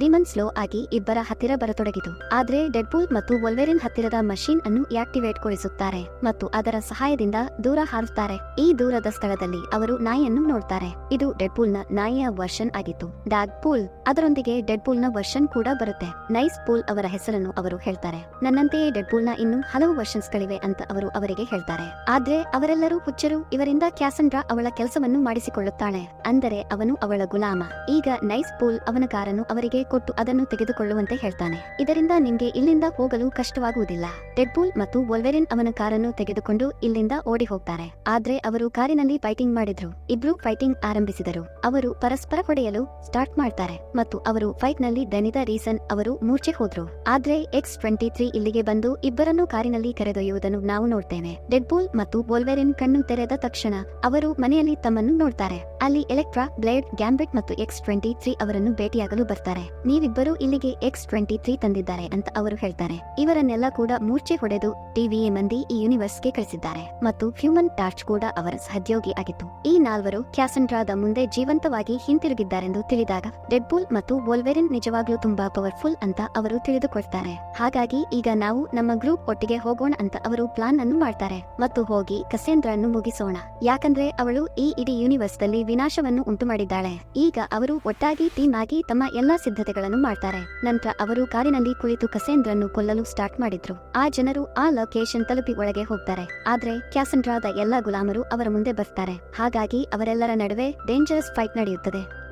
ಡಿಮನ್ ಸ್ಲೋ ಆಗಿ ಇಬ್ಬರ ಹತ್ತಿರ ಬರತೊಡಗಿತು. ಆದ್ರೆ ಡೆಡ್ಪೂಲ್ ಮತ್ತು ವೊಲ್ವೆರಿನ್ ಹತ್ತಿರದ ಮಷೀನ್ ಅನ್ನು ಆಕ್ಟಿವೇಟ್ ಗೊಳಿಸುತ್ತಾರೆ ಮತ್ತು ಅದರ ಸಹಾಯದಿಂದ ದೂರ ಹಾರುತ್ತಾರೆ. ಈ ದೂರದ ಸ್ಥಳದಲ್ಲಿ ಅವರು ನಾಯಿಯನ್ನು ನೋಡ್ತಾರೆ. ಇದು ಡೆಡ್ಪೂಲ್ನ ನಾಯಿಯ ವರ್ಷನ್ ಆಗಿತ್ತು. ಡಾಗ್ ಪೂಲ್, ಅದರೊಂದಿಗೆ ಡೆಡ್ಪೂಲ್ನ ವರ್ಷನ್ ಕೂಡ ಬರುತ್ತೆ. ನೈಸ್ ಪೂಲ್ ಅವರ ಹೆಸರನ್ನು ಅವರು ಹೇಳ್ತಾರೆ. ನನ್ನಂತೆಯೇ ಡೆಡ್ಪೂಲ್ನ ಇನ್ನು ಹಲವು ವರ್ಷನ್ಸ್ ಗಳಿವೆ ಅಂತ ಅವರು ಅವರಿಗೆ ಹೇಳ್ತಾರೆ. ಆದ್ರೆ ಅವರೆಲ್ಲರೂ ಹುಚ್ಚರು, ಇವರಿಂದ ಕ್ಯಾಸಂಡ್ರಾ ಅವಳ ಕೆಲಸವನ್ನು ಮಾಡಿಸಿಕೊಳ್ಳುತ್ತಾಳೆ. ಅಂದರೆ ಅವನು ಅವಳ ಗುಲಾಮ. ಈಗ ನೈಸ್ ಪೂಲ್ ಅವನ ಕಾರನ್ನು ಅವರಿಗೆ ಕೊಟ್ಟು ಅದನ್ನು ತೆಗೆದುಕೊಳ್ಳುವಂತೆ ಹೇಳ್ತಾನೆ. ಇದರಿಂದ ನಿಮ್ಗೆ ಇಲ್ಲಿಂದ ಹೋಗಲು ಕಷ್ಟವಾಗುವುದಿಲ್ಲ. ಡೆಡ್ಪೂಲ್ ಮತ್ತು ವೊಲ್ವೆರಿನ್ ಅವನ ಕಾರನ್ನು ತೆಗೆದುಕೊಂಡು ಇಲ್ಲಿಂದ ಓಡಿ ಹೋಗ್ತಾರೆ. ಆದ್ರೆ ಅವರು ಕಾರಿನಲ್ಲಿ ಫೈಟಿಂಗ್ ಮಾಡಿದ್ರು. ಇಬ್ರು ಫೈಟಿಂಗ್ ಆರಂಭಿಸಿದರು. ಅವರು ಪರಸ್ಪರ ಹೊಡೆಯಲು ಸ್ಟಾರ್ಟ್ ಮಾಡ್ತಾರೆ ಮತ್ತು ಅವರು ಫೈಟ್ನಲ್ಲಿ ದನಿದ ರೀಸನ್ ಅವರು ಮೂರ್ಛೆ ಹೋದ್ರು. ಆದ್ರೆ ಎಕ್ಸ್ ಟ್ವೆಂಟಿ ತ್ರೀ ಇಲ್ಲಿಗೆ ಬಂದು ಇಬ್ಬರನ್ನು ಕಾರಿನಲ್ಲಿ ಕರೆದೊಯ್ಯುವುದನ್ನು ನಾವು ನೋಡ್ತೇವೆ. ಡೆಡ್ಬೂಲ್ ಮತ್ತು ವೊಲ್ವೆರಿನ್ ಕಣ್ಣು ತೆರೆದ ತಕ್ಷಣ ಅವರು ಮನೆಯಲ್ಲಿ ತಮ್ಮನ್ನು ನೋಡ್ತಾರೆ. ಅಲ್ಲಿ ಎಲೆಕ್ಟ್ರಾ, ಬ್ಲೇಡ್ ಗ್ಯಾಂಬೆಟ್ ಮತ್ತು ಎಕ್ಸ್ ಟ್ವೆಂಟಿ ತ್ರೀ ಅವರನ್ನು ಭೇಟಿಯಾಗಲು ಬರ್ತಾರೆ. ನೀವಿಬ್ಬರು ಇಲ್ಲಿಗೆ ಎಕ್ಸ್ ಟ್ವೆಂಟಿ ತ್ರೀ ತಂದಿದ್ದಾರೆ ಅಂತ ಅವರು ಹೇಳ್ತಾರೆ. ಇವರನ್ನೆಲ್ಲ ಕೂಡ ಮೂರ್ಛೆ ಹೊಡೆದು ಟಿವಿಎ ಮಂದಿ ಈ ಯೂನಿವರ್ಸ್ಗೆ ಕಳಿಸಿದ್ದಾರೆ. ಮತ್ತು ಹ್ಯೂಮನ್ ಟಾರ್ಚ್ ಕೂಡ ಅವರ ಸಹದ್ಯೋಗಿ ಆಗಿತ್ತು. ಈ ನಾಲ್ವರು ಕ್ಯಾಸಂಡ್ರಾದ ಮುಂದೆ ಜೀವಂತವಾಗಿ ಹಿಂತಿರುಗಿದ್ದಾರೆಂದು ತಿಳಿದಾಗ ಡೆಡ್ಬುಲ್ ಮತ್ತು ವೋಲ್ವೆರಿನ್ ನಿಜವಾಗ್ಲೂ ತುಂಬಾ ಪವರ್ಫುಲ್ ಅಂತ ಅವರು ತಿಳಿದುಕೊಳ್ತಾರೆ. ಹಾಗಾಗಿ ಈಗ ನಾವು ನಮ್ಮ ಗ್ರೂಪ್ ಒಟ್ಟಿಗೆ ಹೋಗೋಣ ಅಂತ ಅವರು ಪ್ಲಾನ್ ಅನ್ನು ಮಾಡ್ತಾರೆ. ಮತ್ತು ಹೋಗಿ ಕಸೇಂದ್ರನ್ನು ಮುಗಿಸೋಣ. ಯಾಕಂದ್ರೆ ಅವಳು ಈ ಇಡೀ ಯೂನಿವರ್ಸ್ ದಲ್ಲಿ ವಿನಾಶವನ್ನು ಉಂಟು ಮಾಡಿದ್ದಾಳೆ ಈಗ ಅವರು ಒಟ್ಟಾಗಿ ಟೀಮ್ ಆಗಿ ತಮ್ಮ ಎಲ್ಲಾ ಸಿದ್ಧತೆಗಳನ್ನು ಮಾಡ್ತಾರೆ. ನಂತರ ಅವರು ಕಾರಿನಲ್ಲಿ ಕುಳಿತು ಕಸೇಂದ್ರನ್ನು ಕೊಲ್ಲಲು ಸ್ಟಾರ್ಟ್ ಮಾಡಿದ್ರು. ಆ ಜನರು ಆ ಲೊಕೇಶನ್ ತಲುಪಿ ಒಳಗೆ ಹೋಗ್ತಾರೆ. ಆದ್ರೆ ಕ್ಯಾಸಂಡ್ರಾದ ಎಲ್ಲಾ ಗುಲಾಮರು ಅವರ ಮುಂದೆ ಬರ್ತಾರೆ. ಹಾಗಾಗಿ ಅವರೆಲ್ಲರ ನಡುವೆ ಡೇಂಜರಸ್ ಫೈಟ್ ನಡೆಯುತ್ತದೆ.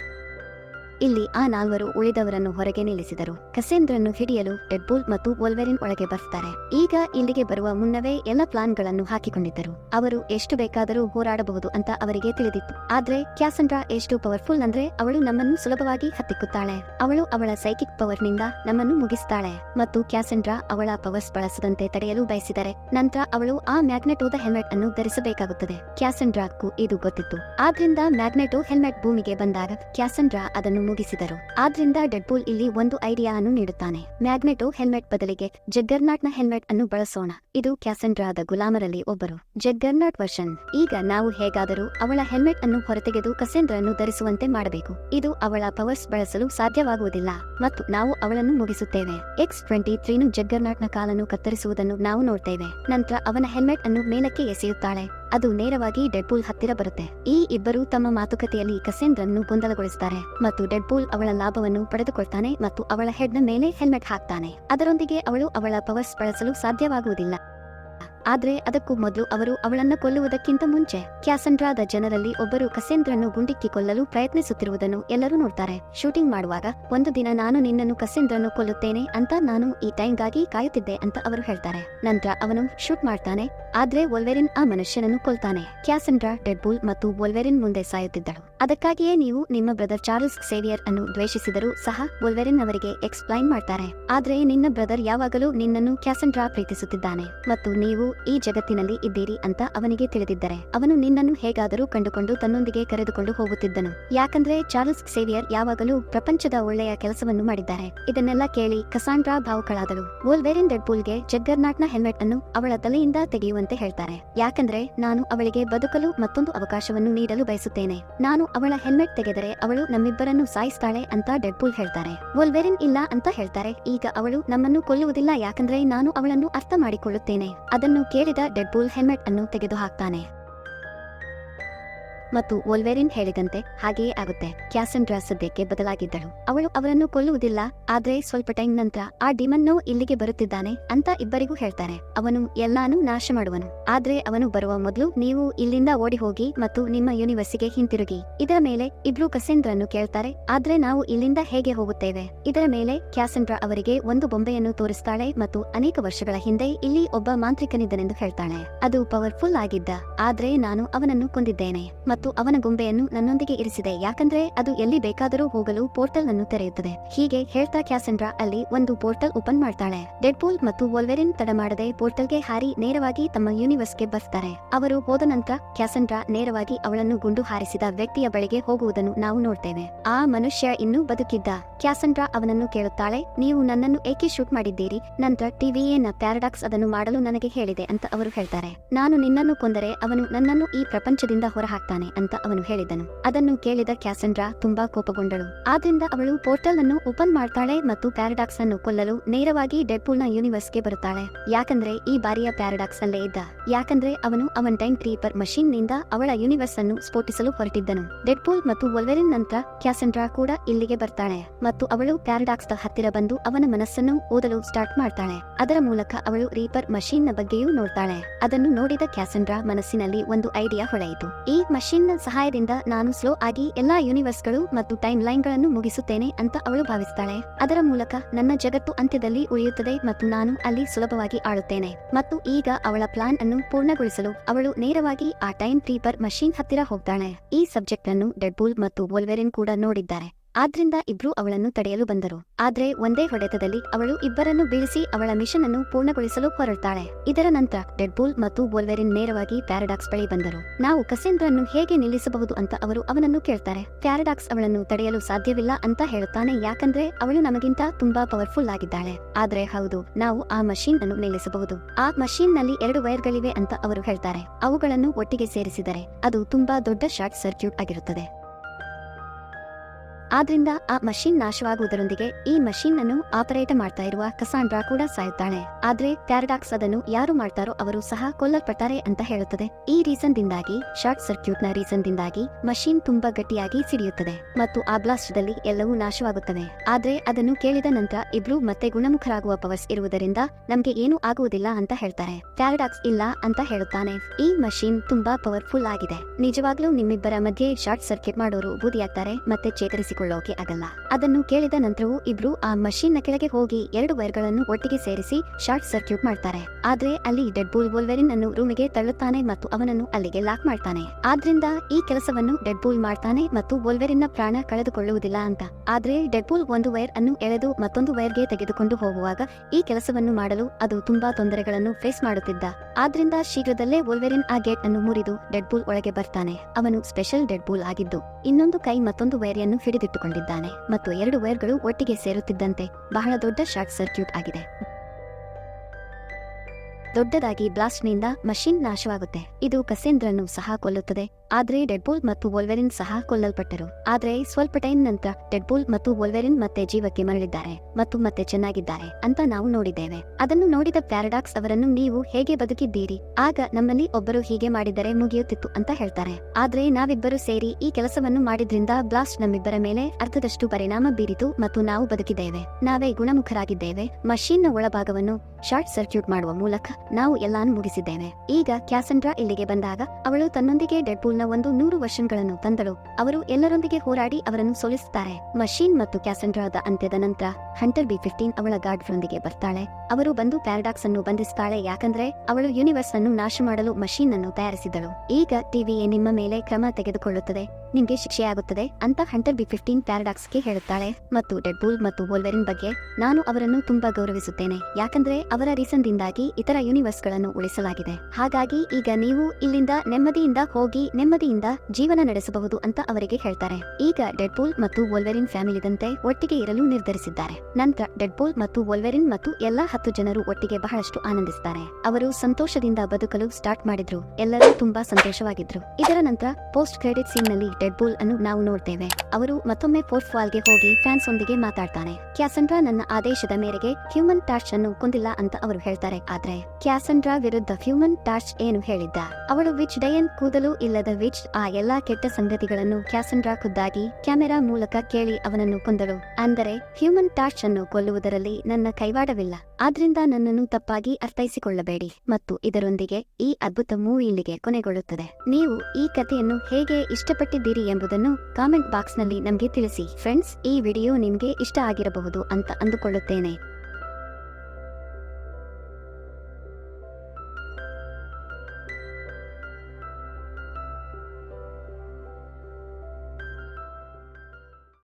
ಇಲ್ಲಿ ಆ ನಾಲ್ವರು ಉಳಿದವರನ್ನು ಹೊರಗೆ ನಿಲ್ಲಿಸಿದರು. ಕಸೇಂದ್ರನ್ನು ಹಿಡಿಯಲು ಡೆಡ್ಬೂಲ್ ಮತ್ತು ವೊಲ್ವೆರಿನ್ ಒಳಗೆ ಬರ್ತಾರೆ ಈಗ ಇಲ್ಲಿಗೆ ಬರುವ ಮುನ್ನವೇ ಎಲ್ಲ ಪ್ಲಾನ್ಗಳನ್ನು ಹಾಕಿಕೊಂಡಿದ್ದರು. ಅವರು ಎಷ್ಟು ಬೇಕಾದರೂ ಹೋರಾಡಬಹುದು ಅಂತ ಅವರಿಗೆ ತಿಳಿದಿತ್ತು. ಆದ್ರೆ ಕ್ಯಾಸಂಡ್ರಾ ಎಷ್ಟು ಪವರ್ಫುಲ್ ಅಂದ್ರೆ ಅವಳು ನಮ್ಮನ್ನು ಸುಲಭವಾಗಿ ಹತ್ತಿಕ್ಕುತ್ತಾಳೆ. ಅವಳು ಅವಳ ಸೈಕಿಕ್ ಪವರ್ನಿಂದ ನಮ್ಮನ್ನು ಮುಗಿಸ್ತಾಳೆ. ಮತ್ತು ಕ್ಯಾಸಂಡ್ರಾ ಅವಳ ಪವರ್ಸ್ ಬಳಸದಂತೆ ತಡೆಯಲು ಬಯಸಿದರೆ ನಂತರ ಅವಳು ಆ ಮ್ಯಾಗ್ನೆಟೋದ ಹೆಲ್ಮೆಟ್ ಅನ್ನು ಧರಿಸಬೇಕಾಗುತ್ತದೆ. ಕ್ಯಾಸಂಡ್ರಾಕ್ಕೂ ಇದು ಗೊತ್ತಿತ್ತು. ಆದ್ರಿಂದ ಮ್ಯಾಗ್ನೆಟೋ ಹೆಲ್ಮೆಟ್ ಭೂಮಿಗೆ ಬಂದಾಗ ಕ್ಯಾಸಂಡ್ರಾ ಅದನ್ನು ಮುಗಿಸಿದರು. ಆದ್ರಿಂದ ಡೆಡ್ಪೂಲ್ ಇಲ್ಲಿ ಒಂದು ಐಡಿಯಾ ಅನ್ನು ನೀಡುತ್ತಾನೆ. ಮ್ಯಾಗ್ನೆಟೋ ಹೆಲ್ಮೆಟ್ ಬದಲಿಗೆ ಜಗ್ಗರ್ನಾಟ್ನ ಹೆಲ್ಮೆಟ್ ಅನ್ನು ಬಳಸೋಣ. ಇದು ಕ್ಯಾಸೆಂಡ್ರಾದ ಗುಲಾಮರಲ್ಲಿ ಒಬ್ಬರು. Juggernaut version. ಈಗ ನಾವು ಹೇಗಾದರೂ ಅವಳ ಹೆಲ್ಮೆಟ್ ಅನ್ನು ಹೊರತೆಗೆದು ಕಸೇಂದ್ರನ್ನು ಧರಿಸುವಂತೆ ಮಾಡಬೇಕು. ಇದು ಅವಳ ಪವರ್ಸ್ ಬಳಸಲು ಸಾಧ್ಯವಾಗುವುದಿಲ್ಲ. ಮತ್ತು ನಾವು ಅವಳನ್ನು ಮುಗಿಸುತ್ತೇವೆ. ಎಕ್ಸ್ ಟ್ವೆಂಟಿ ತ್ರೀನು ಜಗ್ಗರ್ನಾಟ್ನ ಕಾಲನ್ನು ಕತ್ತರಿಸುವುದನ್ನು ನಾವು ನೋಡ್ತೇವೆ. ನಂತರ ಅವನ ಹೆಲ್ಮೆಟ್ ಅನ್ನು ಮೇಲಕ್ಕೆ ಎಸೆಯುತ್ತಾಳೆ. ಅದು ನೇರವಾಗಿ ಡೆಡ್ಪೂಲ್ ಹತ್ತಿರ ಬರುತ್ತೆ. ಈ ಇಬ್ಬರು ತಮ್ಮ ಮಾತುಕತೆಯಲ್ಲಿ ಕಸೇಂದ್ರನ್ನು ಗೊಂದಲಗೊಳಿಸುತ್ತಾರೆ ಮತ್ತು ಡೆಡ್ಪೂಲ್ ಅವಳ ಲಾಭವನ್ನು ಪಡೆದುಕೊಳ್ತಾನೆ ಮತ್ತು ಅವಳ ಹೆಡ್ನ ಮೇಲೆ ಹೆಲ್ಮೆಟ್ ಹಾಕ್ತಾನೆ. ಅದರೊಂದಿಗೆ ಅವಳು ಅವಳ ಪವರ್ಸ್ ಬಳಸಲು ಸಾಧ್ಯವಾಗುವುದಿಲ್ಲ. ಆದ್ರೆ ಅದಕ್ಕೂ ಮೊದಲು ಅವರು ಅವಳನ್ನ ಕೊಲ್ಲುವುದಕ್ಕಿಂತ ಮುಂಚೆ ಕ್ಯಾಸಂಡ್ರಾದ ಜನರಲ್ಲಿ ಒಬ್ಬರು ಕಸೇಂದ್ರನ್ನು ಗುಂಡಿಕ್ಕಿ ಕೊಲ್ಲಲು ಪ್ರಯತ್ನಿಸುತ್ತಿರುವುದನ್ನು ಎಲ್ಲರೂ ನೋಡ್ತಾರೆ. ಶೂಟಿಂಗ್ ಮಾಡುವಾಗ, ಒಂದು ದಿನ ನಾನು ನಿನ್ನನ್ನು ಕಸೇಂದ್ರನ್ನು ಕೊಲ್ಲುತ್ತೇನೆ ಅಂತ ನಾನು ಈ ಟೈಮ್ಗಾಗಿ ಕಾಯುತ್ತಿದ್ದೆ ಅಂತ ಅವರು ಹೇಳ್ತಾರೆ. ನಂತರ ಅವನು ಶೂಟ್ ಮಾಡ್ತಾನೆ, ಆದ್ರೆ ವೊಲ್ವೆರಿನ್ ಆ ಮನುಷ್ಯನನ್ನು ಕೊಲ್ತಾನೆ. ಕ್ಯಾಸಂಡ್ರಾ ಡೆಡ್ಬುಲ್ ಮತ್ತು ವೊಲ್ವೆರಿನ್ ಮುಂದೆ ಸಾಯುತ್ತಿದ್ದಳು. ಅದಕ್ಕಾಗಿಯೇ ನೀವು ನಿಮ್ಮ ಬ್ರದರ್ ಚಾರ್ಲ್ಸ್ ಸೇವಿಯರ್ ಅನ್ನು ದ್ವೇಷಿಸಿದರೂ ಸಹ ವೊಲ್ವೆರಿನ್ ಅವರಿಗೆ ಎಕ್ಸ್ಪ್ಲೈನ್ ಮಾಡ್ತಾರೆ. ಆದ್ರೆ ನಿನ್ನ ಬ್ರದರ್ ಯಾವಾಗಲೂ ನಿನ್ನನ್ನು ಕ್ಯಾಸಂಡ್ರಾ ಪ್ರೀತಿಸುತ್ತಿದ್ದಾನೆ. ಮತ್ತು ನೀವು ಈ ಜಗತ್ತಿನಲ್ಲಿ ಇದ್ದೀರಿ ಅಂತ ಅವನಿಗೆ ತಿಳಿದಿದ್ದರೆ. ಅವನು ನಿನ್ನನ್ನು ಹೇಗಾದರೂ ಕಂಡುಕೊಂಡು ತನ್ನೊಂದಿಗೆ ಕರೆದುಕೊಂಡು ಹೋಗುತ್ತಿದ್ದನು. ಯಾಕಂದ್ರೆ ಚಾರ್ಲ್ಸ್ ಸೇವಿಯರ್ ಯಾವಾಗಲೂ ಪ್ರಪಂಚದ ಒಳ್ಳೆಯ ಕೆಲಸವನ್ನು ಮಾಡಿದ್ದಾರೆ. ಇದನ್ನೆಲ್ಲ ಕೇಳಿ ಕಸಾಂಡ್ರಾ ಭಾವುಕಳಾದಳು. ವೋಲ್ವೆರಿನ್ ಡೆಡ್ಪೂಲ್ಗೆ ಜಗ್ಗರ್ನಾಟ್ನ ಹೆಲ್ಮೆಟ್ ಅನ್ನು ಅವಳ ತಲೆಯಿಂದ ತೆಗೆಯುವಂತೆ ಹೇಳ್ತಾರೆ. ಯಾಕಂದ್ರೆ ನಾನು ಅವಳಿಗೆ ಬದುಕಲು ಮತ್ತೊಂದು ಅವಕಾಶವನ್ನು ನೀಡಲು ಬಯಸುತ್ತೇನೆ. ನಾನು ಅವಳ ಹೆಲ್ಮೆಟ್ ತೆಗೆದರೆ ಅವಳು ನಮ್ಮಿಬ್ಬರನ್ನು ಸಾಯಿಸ್ತಾಳೆ ಅಂತ ಡೆಡ್ಪೂಲ್ ಹೇಳ್ತಾರೆ. ವೋಲ್ವೆರಿನ್ ಇಲ್ಲ ಅಂತ ಹೇಳ್ತಾರೆ. ಈಗ ಅವಳು ನಮ್ಮನ್ನು ಕೊಲ್ಲುವುದಿಲ್ಲ ಯಾಕಂದ್ರೆ ನಾನು ಅವಳನ್ನು ಅರ್ಥ ಮಾಡಿಕೊಳ್ಳುತ್ತೇನೆ. ಅದನ್ನು ಕೇಳಿದ ಡೆಡ್ಪೂಲ್ ಹೆಲ್ಮೆಟ್ ಅನ್ನು ತೆಗೆದು ಹಾಕ್ತಾನೆ ಮತ್ತು ವೋಲ್ವೆರಿನ್ ಹೇಳಿದಂತೆ ಹಾಗೆಯೇ ಆಗುತ್ತೆ. ಕ್ಯಾಸಂಡ್ರಾ ಸದ್ಯಕ್ಕೆ ಬದಲಾಗಿದ್ದಳು. ಅವಳು ಅವರನ್ನು ಕೊಲ್ಲುವುದಿಲ್ಲ, ಆದ್ರೆ ಸ್ವಲ್ಪ ಟೈಮ್ ನಂತರ ಆ ಡಿಮನ್ ಇಲ್ಲಿಗೆ ಬರುತ್ತಿದ್ದಾನೆ ಅಂತ ಇಬ್ಬರಿಗೂ ಹೇಳ್ತಾರೆ ಅವನು ಎಲ್ಲಾನು ನಾಶ ಮಾಡುವನು. ಆದ್ರೆ ಅವನು ಬರುವ ಮೊದಲು ನೀವು ಇಲ್ಲಿಂದ ಓಡಿ ಹೋಗಿ ಮತ್ತು ನಿಮ್ಮ ಯೂನಿವರ್ಸಿಗೆ ಹಿಂತಿರುಗಿ. ಇದರ ಮೇಲೆ ಇಬ್ರು ಕಸೇಂದ್ರನ್ನು ಕೇಳ್ತಾರೆ, ಆದ್ರೆ ನಾವು ಇಲ್ಲಿಂದ ಹೇಗೆ ಹೋಗುತ್ತೇವೆ? ಇದರ ಮೇಲೆ ಕ್ಯಾಸಂಡ್ರಾ ಅವರಿಗೆ ಒಂದು ಬೊಂಬೆಯನ್ನು ತೋರಿಸ್ತಾಳೆ ಮತ್ತು ಅನೇಕ ವರ್ಷಗಳ ಹಿಂದೆ ಇಲ್ಲಿ ಒಬ್ಬ ಮಾಂತ್ರಿಕನಿದ್ದನೆಂದು ಹೇಳ್ತಾಳೆ. ಅದು ಪವರ್ಫುಲ್ ಆಗಿದ್ದ, ಆದ್ರೆ ನಾನು ಅವನನ್ನು ಕೊಂದಿದ್ದೇನೆ. ಮತ್ತು ಅವನ ಗೊಂಬೆಯನ್ನು ನನ್ನೊಂದಿಗೆ ಇರಿಸಿದೆ. ಯಾಕಂದ್ರೆ ಅದು ಎಲ್ಲಿ ಬೇಕಾದರೂ ಹೋಗಲು ಪೋರ್ಟಲ್ ಅನ್ನು ತೆರೆಯುತ್ತದೆ. ಹೀಗೆ ಹೇಳ್ತಾ ಕ್ಯಾಸೆಂಡ್ರಾ ಅಲ್ಲಿ ಒಂದು ಪೋರ್ಟಲ್ ಓಪನ್ ಮಾಡ್ತಾಳೆ. ಡೆಡ್ಪೂಲ್ ಮತ್ತು ವೊಲ್ವೆರಿನ್ ತಡ ಮಾಡದೆ ಪೋರ್ಟಲ್ಗೆ ಹಾರಿ ನೇರವಾಗಿ ತಮ್ಮ ಯೂನಿವರ್ಸ್ಗೆ ಬರ್ತಾರೆ. ಅವರು ಹೋದ ನಂತರ ಕ್ಯಾಸೆಂಡ್ರಾ ನೇರವಾಗಿ ಅವಳನ್ನು ಗುಂಡು ಹಾರಿಸಿದ ವ್ಯಕ್ತಿಯ ಬಳಿಗೆ ಹೋಗುವುದನ್ನು ನಾವು ನೋಡ್ತೇವೆ. ಆ ಮನುಷ್ಯ ಇನ್ನೂ ಬದುಕಿದ್ದ. ಕ್ಯಾಸೆಂಡ್ರಾ ಅವನನ್ನು ಕೇಳುತ್ತಾಳೆ, ನೀವು ನನ್ನನ್ನು ಏಕೆ ಶೂಟ್ ಮಾಡಿದ್ದೀರಿ? ನಂತರ ಟಿವಿಎನ ಪ್ಯಾರಡಾಕ್ಸ್ ಅದನ್ನು ಮಾಡಲು ನನಗೆ ಹೇಳಿದೆ ಅಂತ ಅವರು ಹೇಳ್ತಾರೆ. ನಾನು ನಿನ್ನನ್ನು ಕೊಂದರೆ ಅವನು ನನ್ನನ್ನು ಈ ಪ್ರಪಂಚದಿಂದ ಹೊರಹಾಕ್ತಾನೆ. ಅಂತ ಅವನು ಹೇಳಿದನು. ಅದನ್ನು ಕೇಳಿದ ಕ್ಯಾಸಂಡ್ರಾ ತುಂಬಾ ಕೋಪಗೊಂಡಳು. ಆದ್ರಿಂದ ಅವಳು ಪೋರ್ಟಲ್ ಅನ್ನು ಓಪನ್ ಮಾಡ್ತಾಳೆ ಮತ್ತು ಪ್ಯಾರಡಾಕ್ಸ್ ಅನ್ನು ಕೊಲ್ಲಲು ನೇರವಾಗಿ ಡೆಡ್ಪೂಲ್ನ ಯೂನಿವರ್ಸ್ಗೆ ಬರುತ್ತಾಳೆ. ಯಾಕಂದ್ರೆ ಈ ಬಾರಿಯ ಪ್ಯಾರಡಾಕ್ಸ್ ಅಲ್ಲೇ ಇದ್ದ. ಯಾಕಂದ್ರೆ ಅವನು ಅವನ್ ಟೈಮ್ ಕ್ರೀಪರ್ ಮಷೀನ್ನಿಂದ ಅವಳ ಯೂನಿವರ್ಸ್ ಅನ್ನು ಸ್ಫೋಟಿಸಲು ಹೊರಟಿದ್ದನು. ಡೆಡ್ಪೂಲ್ ಮತ್ತು ವೊಲ್ವೆರಿನ್ ನಂತರ ಕ್ಯಾಸಂಡ್ರಾ ಕೂಡ ಇಲ್ಲಿಗೆ ಬರ್ತಾಳೆ ಮತ್ತು ಅವಳು ಪ್ಯಾರಡಾಕ್ಸ್ ದ ಹತ್ತಿರ ಬಂದು ಅವನ ಮನಸ್ಸನ್ನು ಓದಲು ಸ್ಟಾರ್ಟ್ ಮಾಡ್ತಾಳೆ. ಅದರ ಮೂಲಕ ಅವಳು ರೀಪರ್ ಮಷೀನ್ನ ಬಗ್ಗೆಯೂ ನೋಡ್ತಾಳೆ. ಅದನ್ನು ನೋಡಿದ ಕ್ಯಾಸಂಡ್ರಾ ಮನಸ್ಸಿನಲ್ಲಿ ಒಂದು ಐಡಿಯಾ ಹೊಳೆಯಿತು. ಈ ಮಷೀನ್ ನ ಸಹಾಯದಿಂದ ನಾನು ಸ್ಲೋ ಆಗಿ ಎಲ್ಲಾ ಯೂನಿವರ್ಸ್ಗಳು ಮತ್ತು ಟೈಮ್ ಲೈನ್ಗಳನ್ನು ಮುಗಿಸುತ್ತೇನೆ ಅಂತ ಅವಳು ಭಾವಿಸ್ತಾಳೆ. ಅದರ ಮೂಲಕ ನನ್ನ ಜಗತ್ತು ಅಂತ್ಯದಲ್ಲಿ ಉಳಿಯುತ್ತದೆ ಮತ್ತು ನಾನು ಅಲ್ಲಿ ಸುಲಭವಾಗಿ ಆಳುತ್ತೇನೆ. ಮತ್ತು ಈಗ ಅವಳ ಪ್ಲಾನ್ ಅನ್ನು ಪೂರ್ಣಗೊಳಿಸಲು ಅವಳು ನೇರವಾಗಿ ಆ ಟೈಮ್ ಕ್ರೀಪರ್ ಮಷೀನ್ ಹತ್ತಿರ ಹೋಗ್ತಾಳೆ. ಈ ಸಬ್ಜೆಕ್ಟ್ ಅನ್ನು ಡೆಡ್ಬೂಲ್ ಮತ್ತು ವೋಲ್ವೆರಿನ್ ಕೂಡ ನೋಡಿದ್ದಾರೆ. ಆದ್ರಿಂದ ಇಬ್ರು ಅವಳನ್ನು ತಡೆಯಲು ಬಂದರು. ಆದ್ರೆ ಒಂದೇ ಹೊಡೆತದಲ್ಲಿ ಅವಳು ಇಬ್ಬರನ್ನು ಬೀಳಿಸಿ ಅವಳ ಮಿಷನ್ ಅನ್ನು ಪೂರ್ಣಗೊಳಿಸಲು ಹೊರಡ್ತಾಳೆ. ಇದರ ನಂತರ ಡೆಡ್ಬೂಲ್ ಮತ್ತು ಬೋಲ್ವೆರಿನ್ ನೇರವಾಗಿ ಪ್ಯಾರಡಾಕ್ಸ್ ಬಳಿ ಬಂದರು. ನಾವು ಕಸೇಂದ್ರನ್ನು ಹೇಗೆ ನಿಲ್ಲಿಸಬಹುದು ಅಂತ ಅವರು ಅವನನ್ನು ಕೇಳ್ತಾರೆ. ಪ್ಯಾರಡಾಕ್ಸ್ ಅವಳನ್ನು ತಡೆಯಲು ಸಾಧ್ಯವಿಲ್ಲ ಅಂತ ಹೇಳುತ್ತಾನೆ ಯಾಕಂದ್ರೆ ಅವಳು ನಮಗಿಂತ ತುಂಬಾ ಪವರ್ಫುಲ್ ಆಗಿದ್ದಾಳೆ. ಆದ್ರೆ ಹೌದು, ನಾವು ಆ ಮಷೀನ್ ಅನ್ನು ನಿಲ್ಲಿಸಬಹುದು. ಆ ಮಷೀನ್ನಲ್ಲಿ ಎರಡು ವೈರ್ಗಳಿವೆ ಅಂತ ಅವರು ಹೇಳ್ತಾರೆ. ಅವುಗಳನ್ನು ಒಟ್ಟಿಗೆ ಸೇರಿಸಿದರೆ ಅದು ತುಂಬಾ ದೊಡ್ಡ ಶಾರ್ಟ್ ಸರ್ಕ್ಯೂಟ್ ಆಗಿರುತ್ತದೆ. ಆದ್ರಿಂದ ಆ ಮಷೀನ್ ನಾಶವಾಗುವುದರೊಂದಿಗೆ ಈ ಮಷೀನ್ ಅನ್ನು ಆಪರೇಟ್ ಮಾಡ್ತಾ ಇರುವ ಕಸಾಂಡ್ರಾ ಕೂಡ ಸಾಯುತ್ತಾಳೆ. ಆದ್ರೆ ಪ್ಯಾರಡಾಕ್ಸ್ ಅದನ್ನು ಯಾರು ಮಾಡ್ತಾರೋ ಅವರು ಸಹ ಕೊಲ್ಲಲ್ಪಟ್ಟಾರೆ ಅಂತ ಹೇಳುತ್ತದೆ. ಈ ರೀಸನ್ ದಿಂದಾಗಿ ಶಾರ್ಟ್ ಸರ್ಕ್ಯೂಟ್ನ ರೀಸನ್ ದಿಂದಾಗಿ ಮಷೀನ್ ತುಂಬಾ ಗಟ್ಟಿಯಾಗಿ ಸಿಡಿಯುತ್ತದೆ ಮತ್ತು ಆ ಬ್ಲಾಸ್ಟ್ ದಲ್ಲಿ ಎಲ್ಲವೂ ನಾಶವಾಗುತ್ತವೆ. ಆದ್ರೆ ಅದನ್ನು ಕೇಳಿದ ನಂತರ ಇಬ್ರು ಮತ್ತೆ ಗುಣಮುಖರಾಗುವ ಪವರ್ಸ್ ಇರುವುದರಿಂದ ನಮ್ಗೆ ಏನು ಆಗುವುದಿಲ್ಲ ಅಂತ ಹೇಳ್ತಾರೆ. ಪ್ಯಾರಡಾಕ್ಸ್ ಇಲ್ಲ ಅಂತ ಹೇಳುತ್ತಾನೆ. ಈ ಮಷೀನ್ ತುಂಬಾ ಪವರ್ಫುಲ್ ಆಗಿದೆ. ನಿಜವಾಗ್ಲೂ ನಿಮ್ಮಿಬ್ಬರ ಮಧ್ಯೆ ಶಾರ್ಟ್ ಸರ್ಕ್ಯೂಟ್ ಮಾಡೋರು ಬೂದಿಯಾಗ್ತಾರೆ ಮತ್ತೆ ಚೇತರಿಸಿಕೊಳ್ಳೋಕೆ ಆಗಲ್ಲ. ಅದನ್ನು ಕೇಳಿದ ನಂತರವೂ ಇಬ್ರು ಆ ಮಷೀನ್ನ ಕೆಳಗೆ ಹೋಗಿ ಎರಡು ವೈರ್ಗಳನ್ನು ಒಟ್ಟಿಗೆ ಸೇರಿಸಿ ಶಾರ್ಟ್ ಸರ್ಕ್ಯೂಟ್ ಮಾಡ್ತಾರೆ. ಆದ್ರೆ ಅಲ್ಲಿ ಡೆಡ್ಬೂಲ್ ವೋಲ್ವೆರಿನ್ ಅನ್ನು ರೂಮಿಗೆ ತಳ್ಳುತ್ತಾನೆ ಮತ್ತು ಅವನನ್ನು ಅಲ್ಲಿಗೆ ಲಾಕ್ ಮಾಡ್ತಾನೆ. ಆದ್ರಿಂದ ಈ ಕೆಲಸವನ್ನು ಡೆಡ್ ಬೂಲ್ ಮಾಡ್ತಾನೆ ಮತ್ತು ವೋಲ್ವೆರಿನ್ ಪ್ರಾಣ ಕಳೆದುಕೊಳ್ಳುವುದಿಲ್ಲ ಅಂತ. ಆದ್ರೆ ಡೆಡ್ಬೂಲ್ ಒಂದು ವೈರ್ ಅನ್ನು ಎಳೆದು ಮತ್ತೊಂದು ವೈರ್ಗೆ ತೆಗೆದುಕೊಂಡು ಹೋಗುವಾಗ ಈ ಕೆಲಸವನ್ನು ಮಾಡಲು ಅದು ತುಂಬಾ ತೊಂದರೆಗಳನ್ನು ಫೇಸ್ ಮಾಡುತ್ತಿದ್ದ. ಆದ್ರಿಂದ ಶೀಘ್ರದಲ್ಲೇ ವೋಲ್ವೆರಿನ್ ಆ ಗೇಟ್ ಅನ್ನು ಮುರಿದು ಡೆಡ್ಬೂಲ್ ಒಳಗೆ ಬರ್ತಾನೆ. ಅವನು ಸ್ಪೆಷಲ್ ಡೆಡ್ಬೂಲ್ ಆಗಿದ್ದು, ಇನ್ನೊಂದು ಕೈ ಮತ್ತೊಂದು ವೈರಿಯನ್ನು ಹಿಡಿದಿಟ್ಟುಕೊಂಡಿದ್ದಾನೆ ಮತ್ತು ಎರಡು ವೈರ್ಗಳು ಒಟ್ಟಿಗೆ ಸೇರುತ್ತಿದ್ದಂತೆ ಬಹಳ ದೊಡ್ಡ ಶಾರ್ಟ್ ಸರ್ಕ್ಯೂಟ್ ಆಗಿದೆ. ದೊಡ್ಡದಾಗಿ ಬ್ಲಾಸ್ಟ್ನಿಂದ ಮಷಿನ್ ನಾಶವಾಗುತ್ತೆ. ಇದು ಕಸೇಂದ್ರನ್ನು ಸಹ ಕೊಲ್ಲುತ್ತದೆ. ಆದ್ರೆ ಡೆಡ್ಬೋಲ್ ಮತ್ತು ವೋಲ್ವೆರಿನ್ ಸಹ ಕೊಲ್ಲಲ್ಪಟ್ಟರು. ಆದ್ರೆ ಸ್ವಲ್ಪ ಟೈಮ್ ನಂತರ ಡೆಡ್ಬೋಲ್ ಮತ್ತು ವೋಲ್ವೆರಿನ್ ಮತ್ತೆ ಜೀವಕ್ಕೆ ಮರಳಿದ್ದಾರೆ ಮತ್ತು ಮತ್ತೆ ಚೆನ್ನಾಗಿದ್ದಾರೆ ಅಂತ ನಾವು ನೋಡಿದ್ದೇವೆ. ಅದನ್ನು ನೋಡಿದ ಪ್ಯಾರಡಾಕ್ಸ್ ಅವರನ್ನು ನೀವು ಹೇಗೆ ಬದುಕಿದ್ದೀರಿ? ಆಗ ನಮ್ಮಲ್ಲಿ ಒಬ್ಬರು ಹೀಗೆ ಮಾಡಿದರೆ ಮುಗಿಯುತ್ತಿತ್ತು ಅಂತ ಹೇಳ್ತಾರೆ. ಆದ್ರೆ ನಾವಿಬ್ಬರು ಸೇರಿ ಈ ಕೆಲಸವನ್ನು ಮಾಡಿದ್ರಿಂದ ಬ್ಲಾಸ್ಟ್ ನಮ್ಮಿಬ್ಬರ ಮೇಲೆ ಅರ್ಧದಷ್ಟು ಪರಿಣಾಮ ಬೀರಿತು ಮತ್ತು ನಾವು ಬದುಕಿದ್ದೇವೆ. ನಾವೇ ಗುಣಮುಖರಾಗಿದ್ದೇವೆ. ಮಷೀನ್ನ ಒಳಭಾಗವನ್ನು ಶಾರ್ಟ್ ಸರ್ಕ್ಯೂಟ್ ಮಾಡುವ ಮೂಲಕ ನಾವು ಎಲ್ಲಾನು ಮುಗಿಸಿದ್ದೇವೆ. ಈಗ ಕ್ಯಾಸಂಡ್ರಾ ಇಲ್ಲಿಗೆ ಬಂದಾಗ ಅವಳು ತನ್ನೊಂದಿಗೆ ಡೆಡ್ಪೂಲ್ ನ ಒಂದು ನೂರು ವರ್ಷನ್ಗಳನ್ನು ತಂದಳು. ಅವರು ಎಲ್ಲರೊಂದಿಗೆ ಹೋರಾಡಿ ಅವರನ್ನು ಸೋಲಿಸುತ್ತಾರೆ. ಮಷೀನ್ ಮತ್ತು ಕ್ಯಾಸೆಂಡ್ರಾದ ಅಂತ್ಯದ ನಂತರ ಹಂಟರ್ ಬಿ ಫಿಫ್ಟೀನ್ ಅವಳ ಗಾರ್ಡ್ ಬರ್ತಾಳೆ. ಅವರು ಬಂದು ಪ್ಯಾರಡಾಕ್ಸ್ ಅನ್ನು ಬಂಧಿಸುತ್ತಾಳೆ ಯಾಕಂದ್ರೆ ಅವಳು ಯೂನಿವರ್ಸ್ ಅನ್ನು ನಾಶ ಮಾಡಲು ಮಷೀನ್ ಅನ್ನು ತಯಾರಿಸಿದಳು ಈಗ ಟಿವಿಯೇ ನಿಮ್ಮ ಮೇಲೆ ಕ್ರಮ ತೆಗೆದುಕೊಳ್ಳುತ್ತದೆ. ನಿಮ್ಗೆ ಶಿಕ್ಷೆಯಾಗುತ್ತದೆ ಅಂತ ಹಂಟರ್ ಬಿ ಫಿಫ್ಟೀನ್ ಪ್ಯಾರಡಾಕ್ಸ್ಗೆ ಹೇಳುತ್ತಾಳೆ. ಮತ್ತು ಡೆಡ್ಬೂಲ್ ಮತ್ತು ವೋಲ್ವೆರಿನ್ ಬಗ್ಗೆ ನಾನು ಅವರನ್ನು ತುಂಬಾ ಗೌರವಿಸುತ್ತೇನೆ. ಯಾಕಂದ್ರೆ ಅವರ ರೀಸನ್ದಿಂದಾಗಿ ಇತರ ಯೂನಿವರ್ಸ್ಗಳನ್ನು ಉಳಿಸಲಾಗಿದೆ. ಹಾಗಾಗಿ ಈಗ ನೀವು ಇಲ್ಲಿಂದ ನೆಮ್ಮದಿಯಿಂದ ಹೋಗಿ ನೆಮ್ಮದಿಯಿಂದ ಜೀವನ ನಡೆಸಬಹುದು ಅಂತ ಅವರಿಗೆ ಹೇಳ್ತಾರೆ. ಈಗ ಡೆಡ್ಪೂಲ್ ಮತ್ತು ವೋಲ್ವೆರಿನ್ ಫ್ಯಾಮಿಲಿದಂತೆ ಒಟ್ಟಿಗೆ ಇರಲು ನಿರ್ಧರಿಸಿದ್ದಾರೆ. ನಂತರ ಡೆಡ್ಪೂಲ್ ಮತ್ತು ವೋಲ್ವೆರಿನ್ ಮತ್ತು ಎಲ್ಲಾ ಹತ್ತು ಜನರು ಒಟ್ಟಿಗೆ ಬಹಳಷ್ಟು ಆನಂದಿಸುತ್ತಾರೆ ಅವರು ಸಂತೋಷದಿಂದ ಬದುಕಲು ಸ್ಟಾರ್ಟ್ ಮಾಡಿದ್ರು. ಎಲ್ಲರೂ ತುಂಬಾ ಸಂತೋಷವಾಗಿದ್ರು. ಇದರ ನಂತರ ಪೋಸ್ಟ್ ಕ್ರೆಡಿಟ್ ಸೀನ್ನಲ್ಲಿ ಡೆಡ್ಪೂಲ್ ಅನ್ನು ನಾವು ನೋಡ್ತೇವೆ. ಅವರು ಮತ್ತೊಮ್ಮೆ ಫೋರ್ತ್ ವಾಲ್ಗೆ ಹೋಗಿ ಫ್ಯಾನ್ಸ್ ಒಂದಿಗೆ ಮಾತಾಡ್ತಾನೆ. ಕ್ಯಾಸಂಡ್ರಾ ನನ್ನ ಆದೇಶದ ಮೇರೆಗೆ ಹ್ಯೂಮನ್ ಟಾರ್ಚ್ ಅನ್ನು ಕೊಂದಿಲ್ಲ ಅಂತ ಅವರು ಹೇಳ್ತಾರೆ. ಆದ್ರೆ ಕ್ಯಾಸಂಡ್ರಾ ವಿರುದ್ಧ ಹ್ಯೂಮನ್ ಟಾರ್ಚ್ ಏನು ಹೇಳಿದ್ದ? ಅವಳು ವಿಚ್ ಡಯನ್ ಕೂದಲು ಇಲ್ಲದ ವಿಚ್, ಆ ಎಲ್ಲಾ ಕೆಟ್ಟ ಸಂಗತಿಗಳನ್ನು ಕ್ಯಾಸಂಡ್ರಾ ಖುದ್ದಾಗಿ ಕ್ಯಾಮೆರಾ ಮೂಲಕ ಕೇಳಿ ಅವನನ್ನು ಕೊಂದಳು. ಅಂದರೆ ಹ್ಯೂಮನ್ ಟಾರ್ಚ್ ಅನ್ನು ಕೊಲ್ಲುವುದರಲ್ಲಿ ನನ್ನ ಕೈವಾಡವಿಲ್ಲ. ಆದ್ರಿಂದ ನನ್ನನ್ನು ತಪ್ಪಾಗಿ ಅರ್ಥೈಸಿಕೊಳ್ಳಬೇಡಿ ಮತ್ತು ಇದರೊಂದಿಗೆ ಈ ಅದ್ಭುತ ಮೂವಿ ಇಲ್ಲಿಗೆ ಕೊನೆಗೊಳ್ಳುತ್ತದೆ. ನೀವು ಈ ಕಥೆಯನ್ನು ಹೇಗೆ ಇಷ್ಟಪಟ್ಟಿದ್ದೀರಿ ಎಂಬುದನ್ನು ಕಾಮೆಂಟ್ ಬಾಕ್ಸ್ನಲ್ಲಿ ನಮಗೆ ತಿಳಿಸಿ. ಫ್ರೆಂಡ್ಸ್, ಈ ವಿಡಿಯೋ ನಿಮಗೆ ಇಷ್ಟ ಆಗಿರಬಹುದು ಅಂತ ಅಂದುಕೊಳ್ಳುತ್ತೇನೆ.